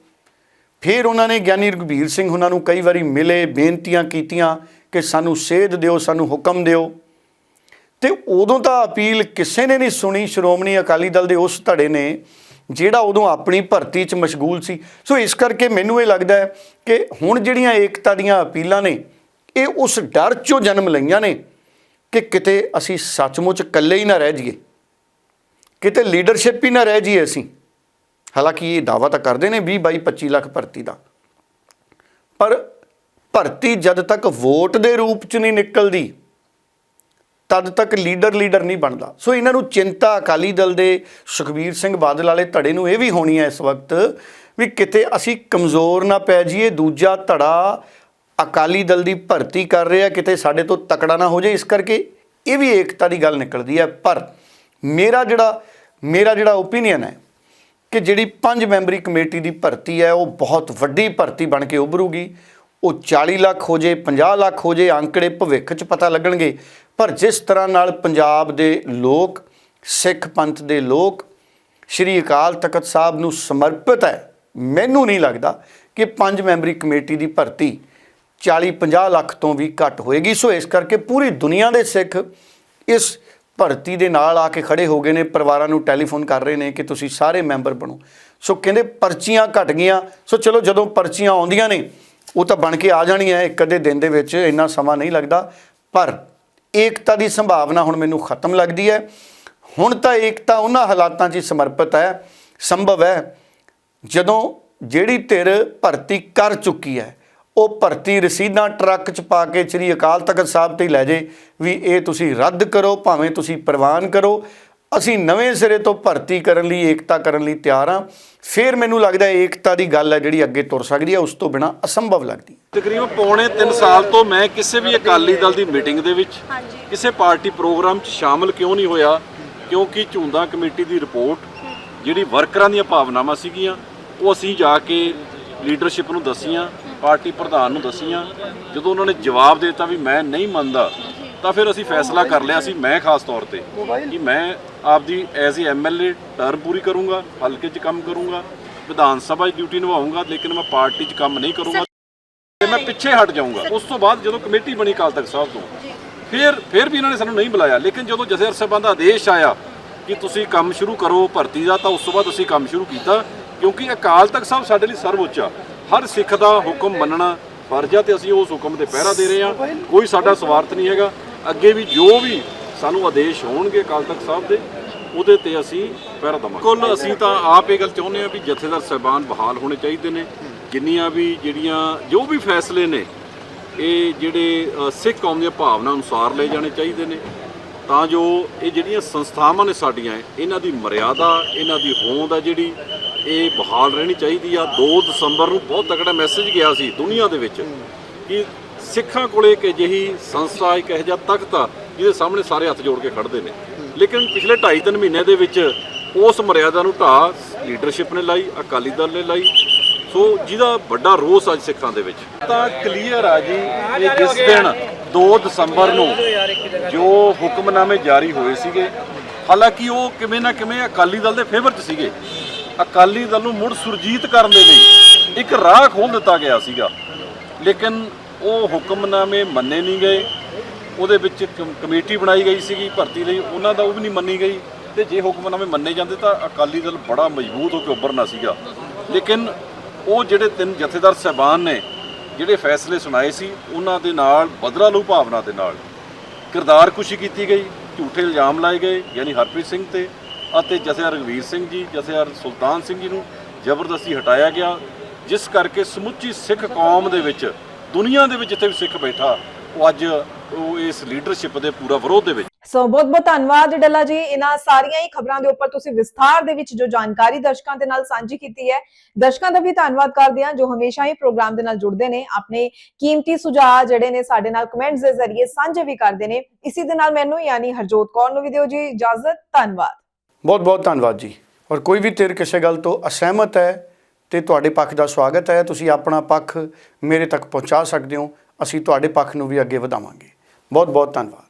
ਫਿਰ ਉਹਨਾਂ ਨੇ ਗਿਆਨੀ ਰਘਬੀਰ ਸਿੰਘ ਉਹਨਾਂ ਨੂੰ ਕਈ ਵਾਰੀ ਮਿਲੇ, ਬੇਨਤੀਆਂ ਕੀਤੀਆਂ ਕਿ ਸਾਨੂੰ ਸੇਧ ਦਿਓ, ਸਾਨੂੰ ਹੁਕਮ ਦਿਓ। ਤੇ ਉਦੋਂ ਤਾਂ ਅਪੀਲ ਕਿਸੇ ਨੇ ਨਹੀਂ ਸੁਣੀ, ਸ਼੍ਰੋਮਣੀ ਅਕਾਲੀ ਦਲ ਦੇ ਉਸ ਧੜੇ ਨੇ ਜਿਹੜਾ ਉਦੋਂ ਆਪਣੀ ਭਰਤੀ 'ਚ ਮਸ਼ਗੂਲ ਸੀ। ਸੋ ਇਸ ਕਰਕੇ ਮੈਨੂੰ ਇਹ ਲੱਗਦਾ ਹੈ ਕਿ ਹੁਣ ਜਿਹੜੀਆਂ ਏਕਤਾ ਦੀਆਂ ਅਪੀਲਾਂ ਨੇ, ਇਹ ਉਸ ਡਰ 'ਚੋਂ ਜਨਮ ਲਈਆਂ ਨੇ ਕਿ ਕਿਤੇ ਅਸੀਂ ਸੱਚਮੁੱਚ ਇਕੱਲੇ ਹੀ ਨਾ ਰਹਿ ਜਾਈਏ। ਕਿਤੇ ਲੀਡਰਸ਼ਿਪ ਹੀ ਨਾ ਰਹਿ ਜਾਈਏ ਅਸੀਂ। ਹਾਲਾਂਕਿ ਇਹ ਦਾਵਾ ਤਾਂ ਕਰਦੇ ਨੇ 20 22 25 ਲੱਖ ਭਰਤੀ ਦਾ। ਪਰ ਭਰਤੀ ਜਦ ਤੱਕ ਵੋਟ ਦੇ ਰੂਪ 'ਚ ਨਹੀਂ ਨਿਕਲਦੀ ਤਦ ਤੱਕ ਲੀਡਰ ਲੀਡਰ ਨਹੀਂ ਬਣਦਾ। ਸੋ ਇਹਨਾਂ ਨੂੰ ਚਿੰਤਾ ਅਕਾਲੀ ਦਲ ਦੇ ਸੁਖਬੀਰ ਸਿੰਘ ਬਾਦਲ ਵਾਲੇ ਧੜੇ ਨੂੰ ਇਹ ਵੀ ਹੋਣੀ ਹੈ ਇਸ ਵਕਤ ਵੀ ਕਿਤੇ ਅਸੀਂ ਕਮਜ਼ੋਰ ਨਾ ਪੈ ਜਾਈਏ, ਦੂਜਾ ਧੜਾ ਅਕਾਲੀ ਦਲ ਦੀ ਭਰਤੀ ਕਰ ਰਿਹਾ, ਕਿਤੇ ਸਾਡੇ ਤੋਂ ਤਕੜਾ ਨਾ ਹੋ ਜਾਏ। ਇਸ ਕਰਕੇ ਇਹ ਵੀ ਏਕਤਾ ਦੀ ਗੱਲ ਨਿਕਲਦੀ ਹੈ। ਪਰ ਮੇਰਾ ਜਿਹੜਾ ਮੇਰਾ ਜਿਹੜਾ ਓਪੀਨੀਅਨ ਹੈ ਕਿ ਜਿਹੜੀ ਪੰਜ ਮੈਂਬਰੀ ਕਮੇਟੀ ਦੀ ਭਰਤੀ ਹੈ, ਉਹ ਬਹੁਤ ਵੱਡੀ ਭਰਤੀ ਬਣ ਕੇ ਉੱਭਰੂਗੀ। ਉਹ 40 ਲੱਖ ਹੋ ਜੇ 50 ਲੱਖ ਹੋ ਜੇ ਅੰਕੜੇ ਭਵਿੱਖ 'ਚ ਪਤਾ ਲੱਗਣਗੇ। ਪਰ ਜਿਸ ਤਰ੍ਹਾਂ ਨਾਲ ਪੰਜਾਬ ਦੇ ਲੋਕ, ਸਿੱਖ ਪੰਥ ਦੇ ਲੋਕ ਸ਼੍ਰੀ ਅਕਾਲ ਤਖਤ ਸਾਹਿਬ ਨੂੰ ਸਮਰਪਿਤ ਹੈ, ਮੈਨੂੰ ਨਹੀਂ ਲੱਗਦਾ ਕਿ ਪੰਜ ਮੈਂਬਰੀ ਕਮੇਟੀ ਦੀ ਭਰਤੀ 40-50 ਲੱਖ ਤੋਂ ਵੀ ਘੱਟ ਹੋਏਗੀ। ਸੋ ਇਸ ਕਰਕੇ ਪੂਰੀ ਦੁਨੀਆ ਦੇ ਸਿੱਖ ਇਸ ਭਰਤੀ ਦੇ ਨਾਲ ਆ ਕੇ ਖੜੇ ਹੋ ਗਏ ਨੇ, ਪਰਿਵਾਰਾਂ ਨੂੰ ਟੈਲੀਫੋਨ ਕਰ ਰਹੇ ਨੇ ਕਿ ਤੁਸੀਂ ਸਾਰੇ ਮੈਂਬਰ ਬਣੋ। ਸੋ ਕਹਿੰਦੇ ਪਰਚੀਆਂ ਘਟ ਗਈਆਂ। ਸੋ ਚਲੋ ਜਦੋਂ ਪਰਚੀਆਂ ਆਉਂਦੀਆਂ ਨੇ, ਉਹ ਤਾਂ ਬਣ ਕੇ ਆ ਜਾਣੀਆਂ, ਇੱਕ ਅੱਧੇ ਦਿਨ ਦੇ ਵਿੱਚ ਇੰਨਾ ਸਮਾਂ ਨਹੀਂ ਲੱਗਦਾ, ਪਰ ਏਕਤਾ ਦੀ ਸੰਭਾਵਨਾ ਹੁਣ ਮੈਨੂੰ ਖਤਮ ਲੱਗਦੀ ਹੈ। ਹੁਣ ਤਾਂ ਏਕਤਾ ਉਹਨਾਂ ਹਾਲਾਤਾਂ 'ਚ ਹੀ ਸਮਰਪਿਤ ਹੈ, ਸੰਭਵ ਹੈ, ਜਦੋਂ ਜਿਹੜੀ ਧਿਰ ਭਰਤੀ ਕਰ ਚੁੱਕੀ ਹੈ, ਉਹ ਭਰਤੀ ਰਸੀਦਾਂ ਟਰੱਕ 'ਚ ਪਾ ਕੇ ਸ੍ਰੀ ਅਕਾਲ ਤਖਤ ਸਾਹਿਬ ਤੇ ਲੈ ਜੇ ਵੀ ਇਹ ਤੁਸੀਂ ਰੱਦ ਕਰੋ, ਭਾਵੇਂ ਤੁਸੀਂ ਪ੍ਰਵਾਨ ਕਰੋ ਅਸੀਂ ਨਵੇਂ ਸਿਰੇ ਤੋਂ ਭਰਤੀ ਕਰਨ ਲਈ ਏਕਤਾ ਕਰਨ ਲਈ ਤਿਆਰ ਹਾਂ। ਫਿਰ ਮੈਨੂੰ ਲੱਗਦਾ ਹੈ ਏਕਤਾ ਦੀ ਗੱਲ ਹੈ ਜਿਹੜੀ ਅੱਗੇ ਤੁਰ ਸਕਦੀ ਹੈ ਉਸ ਤੋਂ ਬਿਨਾ ਅਸੰਭਵ ਲੱਗਦੀ ਹੈ। ਤਕਰੀਬਨ ਪੌਣੇ 3 ਸਾਲ ਤੋਂ ਮੈਂ ਕਿਸੇ ਵੀ ਅਕਾਲੀ ਦਲ ਦੀ ਮੀਟਿੰਗ ਦੇ ਵਿੱਚ ਹਾਂਜੀ। ਕਿਸੇ ਪਾਰਟੀ ਪ੍ਰੋਗਰਾਮ 'ਚ ਸ਼ਾਮਲ ਕਿਉਂ ਨਹੀਂ ਹੋਇਆ? ਕਿਉਂਕਿ ਝੁੰਦਾ ਕਮੇਟੀ ਦੀ ਰਿਪੋਰਟ ਜਿਹੜੀ ਵਰਕਰਾਂ ਦੀਆਂ ਭਾਵਨਾਵਾਂ ਸੀਗੀਆਂ ਉਹ ਅਸੀਂ ਜਾ ਕੇ ਲੀਡਰਸ਼ਿਪ ਨੂੰ ਦੱਸੀਆਂ ਪਾਰਟੀ ਪ੍ਰਧਾਨ ਨੂੰ ਦੱਸੀਆਂ। ਜਦੋਂ ਉਹਨਾਂ ਨੇ ਜਵਾਬ ਦਿੱਤਾ ਵੀ ਮੈਂ ਨਹੀਂ ਮੰਨਦਾ ਤਾਂ ਫਿਰ ਅਸੀਂ ਫੈਸਲਾ ਕਰ ਲਿਆ ਸੀ ਮੈਂ ਖਾਸ ਤੌਰ ਤੇ ਕਿ ਮੈਂ ਆਪਦੀ ਐਜ਼ ਏ ਐਮਐਲਏ ਟਰਮ ਪੂਰੀ ਕਰੂੰਗਾ ਹਲਕੇ 'ਚ ਕੰਮ ਕਰੂੰਗਾ ਵਿਧਾਨ ਸਭਾ 'ਚ ਡਿਊਟੀ ਨਿਭਾਉਂਗਾ ਲੇਕਿਨ ਮੈਂ ਪਾਰਟੀ 'ਚ ਕੰਮ ਨਹੀਂ ਕਰੂੰਗਾ ਤੇ ਮੈਂ ਪਿੱਛੇ ਹਟ ਜਾਊਂਗਾ। ਉਸ ਤੋਂ ਬਾਅਦ ਜਦੋਂ ਕਮੇਟੀ ਬਣੀ ਅਕਾਲ ਤਖਤ ਸਾਹਿਬ ਤੋਂ ਫਿਰ ਫਿਰ ਵੀ ਇਹਨਾਂ ਨੇ ਸਾਨੂੰ ਨਹੀਂ ਬੁਲਾਇਆ। ਲੇਕਿਨ ਜਦੋਂ ਜਥੇਦਾਰ ਸਾਹਿਬਾਨ ਦਾ ਆਦੇਸ਼ ਆਇਆ ਕਿ ਤੁਸੀਂ ਕੰਮ ਸ਼ੁਰੂ ਕਰੋ ਭਰਤੀ ਦਾ ਤਾਂ ਉਸ ਤੋਂ ਬਾਅਦ ਅਸੀਂ ਕੰਮ ਸ਼ੁਰੂ ਕੀਤਾ ਕਿਉਂਕਿ ਅਕਾਲ ਤਖਤ ਸਾਹਿਬ ਸਾਡੇ ਲਈ ਸਰਵਉੱਚ ਆ। ਹਰ ਸਿੱਖ ਦਾ ਹੁਕਮ ਮੰਨਣਾ ਫਰਜ਼ ਆ ਤੇ ਅਸੀਂ ਉਸ ਹੁਕਮ ਤੇ ਪਹਿਰਾ ਦੇ ਰਹੇ ਹਾਂ। ਕੋਈ ਸਾਡਾ ਸਵਾਰਥ ਨਹੀਂ ਹੈਗਾ। ਅੱਗੇ ਵੀ ਜੋ ਵੀ ਸਾਨੂੰ ਆਦੇਸ਼ ਹੋਣਗੇ ਅਕਾਲ ਤਖਤ ਸਾਹਿਬ ਦੇ, ਉਹਦੇ ਤੇ ਅਸੀਂ ਪਹਿਰਾ ਦਵਾਂਗੇ ਕੁੱਲ ਅਸੀਂ ਤਾਂ ਆਪ ਇਹ ਗੱਲ ਚਾਹੁੰਦੇ ਹਾਂ ਵੀ ਜਥੇਦਾਰ ਸਾਹਿਬਾਨ ਬਹਾਲ ਹੋਣੇ ਚਾਹੀਦੇ ਨੇ। ਜਿੰਨੀਆਂ ਵੀ ਜਿਹੜੀਆਂ ਜੋ ਵੀ ਫੈਸਲੇ ਨੇ, ਇਹ ਜਿਹੜੇ ਸਿੱਖ ਕੌਮ ਦੀਆਂ ਭਾਵਨਾ ਅਨੁਸਾਰ ਲਏ ਜਾਣੇ ਚਾਹੀਦੇ ਨੇ। ਤਾਂ ਜੋ ਇਹ ਜਿਹੜੀਆਂ ਸੰਸਥਾਵਾਂ ਨੇ ਸਾਡੀਆਂ, ਇਹਨਾਂ ਦੀ ਮਰਿਆਦਾ, ਇਹਨਾਂ ਦੀ ਹੋਂਦ ਆ ਜਿਹੜੀ, ਇਹ ਬਹਾਲ ਰਹਿਣੀ ਚਾਹੀਦੀ ਆ। 2 ਦਸੰਬਰ ਨੂੰ ਬਹੁਤ ਤਕੜਾ ਮੈਸੇਜ ਗਿਆ ਸੀ ਦੁਨੀਆ ਦੇ ਵਿੱਚ ਕਿ ਸਿੱਖਾਂ ਕੋਲੇ ਇੱਕ ਅਜਿਹੀ ਸੰਸਥਾ ਇੱਕ ਇਹੋ ਜਿਹਾ ਤਖਤ ਆ, ਜਿਹਦੇ ਸਾਹਮਣੇ ਸਾਰੇ ਹੱਥ ਜੋੜ ਕੇ ਖੜਦੇ ਨੇ। ਲੇਕਿਨ ਪਿਛਲੇ 2.5 ਮਹੀਨੇ ਦੇ ਵਿੱਚ ਉਸ ਮਰਿਆਦਾ ਨੂੰ ਢਾਹ ਲੀਡਰਸ਼ਿਪ ਨੇ ਲਾਈ, ਅਕਾਲੀ ਦਲ ਨੇ ਲਾਈ। ਸੋ ਜਿਹਦਾ ਵੱਡਾ ਰੋਸ ਅੱਜ ਸਿੱਖਾਂ ਦੇ ਵਿੱਚ। ਤਾਂ ਕਲੀਅਰ ਆ ਜੀ, ਇਹ ਜਿਸ ਦਿਨ 2 ਦਸੰਬਰ ਨੂੰ ਜੋ ਹੁਕਮਨਾਮੇ ਜਾਰੀ ਹੋਏ ਸੀਗੇ, ਹਾਲਾਂਕਿ ਉਹ ਕਿਵੇਂ ਨਾ ਕਿਵੇਂ ਅਕਾਲੀ ਦਲ ਦੇ ਫੇਵਰ 'ਚ ਸੀਗੇ। ਅਕਾਲੀ ਦਲ ਨੂੰ ਮੁੜ ਸੁਰਜੀਤ ਕਰਨ ਦੇ ਲਈ ਇੱਕ ਰਾਹ ਖੋਲ ਦਿੱਤਾ ਗਿਆ ਸੀਗਾ। ਲੇਕਿਨ ਉਹ ਹੁਕਮਨਾਮੇ ਮੰਨੇ ਨਹੀਂ ਗਏ। ਉਹਦੇ ਵਿੱਚ ਕਮ- ਕਮੇਟੀ ਬਣਾਈ ਗਈ ਸੀਗੀ ਭਰਤੀ ਲਈ। ਉਹਨਾਂ ਦਾ ਉਹ ਵੀ ਨਹੀਂ ਮੰਨੀ ਗਈ। ਤੇ ਜੇ ਹੁਕਮਨਾਮੇ ਮੰਨੇ ਜਾਂਦੇ ਤਾਂ ਅਕਾਲੀ ਦਲ ਬੜਾ ਮਜ਼ਬੂਤ ਹੋ ਕੇ ਉੱਭਰਨਾ ਸੀਗਾ। ਲੇਕਿਨ ਉਹ ਜਿਹੜੇ ਤਿੰਨ ਜਥੇਦਾਰ ਸਹਿਬਾਨ ਨੇ, ਜਿਹੜੇ ਫੈਸਲੇ ਸੁਣਾਏ ਸੀ, ਉਹਨਾਂ ਦੇ ਨਾਲ ਬਦਲਾਲੂ ਭਾਵਨਾ ਦੇ ਨਾਲ ਕਿਰਦਾਰ ਕੁਸ਼ੀ ਕੀਤੀ ਗਈ। ਝੂਠੇ ਇਲਜ਼ਾਮ ਲਾਏ ਗਏ, ਯਾਨੀ ਹਰਪ੍ਰੀਤ ਸਿੰਘ ਤੇ ਅਤੇ ਜਥੇਦਾਰ ਰਘਵੀਰ ਸਿੰਘ ਜੀ, ਜਥੇਦਾਰ ਸੁਲਤਾਨ ਸਿੰਘ ਜੀ ਨੂੰ ਜ਼ਬਰਦਸਤੀ ਹਟਾਇਆ ਗਿਆ। ਜਿਸ ਕਰਕੇ ਸਮੁੱਚੀ ਸਿੱਖ ਕੌਮ ਦੇ ਵਿੱਚ ਦੁਨੀਆ ਦੇ ਵਿੱਚ ਜਿੱਥੇ ਵੀ ਸਿੱਖ ਬੈਠਾ। ਉਹ ਅੱਜ ਉਹ ਇਸ ਲੀਡਰਸ਼ਿਪ ਦੇ ਪੂਰਾ ਵਿਰੋਧ ਦੇ ਵਿੱਚ। ਸੋ ਬਹੁਤ ਬਹੁਤ ਧੰਨਵਾਦ ਡੱਲਾ ਜੀ। ਇਹਨਾਂ ਸਾਰੀਆਂ ਹੀ ਖਬਰਾਂ ਦੇ ਉੱਪਰ ਤੁਸੀਂ ਵਿਸਥਾਰ ਦੇ ਵਿੱਚ ਜੋ ਜਾਣਕਾਰੀ ਦਰਸ਼ਕਾਂ ਦੇ ਨਾਲ ਸਾਂਝੀ ਕੀਤੀ ਹੈ ਦਰਸ਼ਕਾਂ ਦਾ ਵੀ ਧੰਨਵਾਦ ਕਰਦੇ ਹਾਂ ਜੋ ਹਮੇਸ਼ਾ ਹੀ ਪ੍ਰੋਗਰਾਮ ਦੇ ਨਾਲ ਜੁੜਦੇ ਨੇ। ਆਪਣੇ ਕੀਮਤੀ ਸੁਝਾਅ ਜਿਹੜੇ ਨੇ ਸਾਡੇ ਨਾਲ ਕਮੈਂਟਸ ਦੇ ਜ਼ਰੀਏ ਸਾਂਝੇ ਵੀ ਕਰਦੇ ਨੇ। ਇਸੇ ਦੇ ਨਾਲ ਮੈਨੂੰ ਯਾਨੀ ਹਰਜੋਤ ਕੌਰ ਨੂੰ ਵੀ ਦਿਓ ਜੀ ਇਜਾਜ਼ਤ। ਧੰਨਵਾਦ। ਬਹੁਤ ਬਹੁਤ ਧੰਨਵਾਦ ਜੀ। ਔਰ ਕੋਈ ਵੀ ਧਿਰ ਕਿਸੇ ਗੱਲ ਤੋਂ ਅਸਹਿਮਤ ਹੈ ਤੇ ਤੁਹਾਡੇ ਪੱਖ ਦਾ ਸਵਾਗਤ ਹੈ। ਤੁਸੀਂ ਆਪਣਾ ਪੱਖ ਮੇਰੇ ਤੱਕ ਪਹੁੰਚਾ ਸਕਦੇ ਹੋ। ਅਸੀਂ ਤੁਹਾਡੇ ਪੱਖ ਨੂੰ ਵੀ ਅੱਗੇ ਵਧਾਵਾਂਗੇ। ਬਹੁਤ ਬਹੁਤ ਧੰਨਵਾਦ।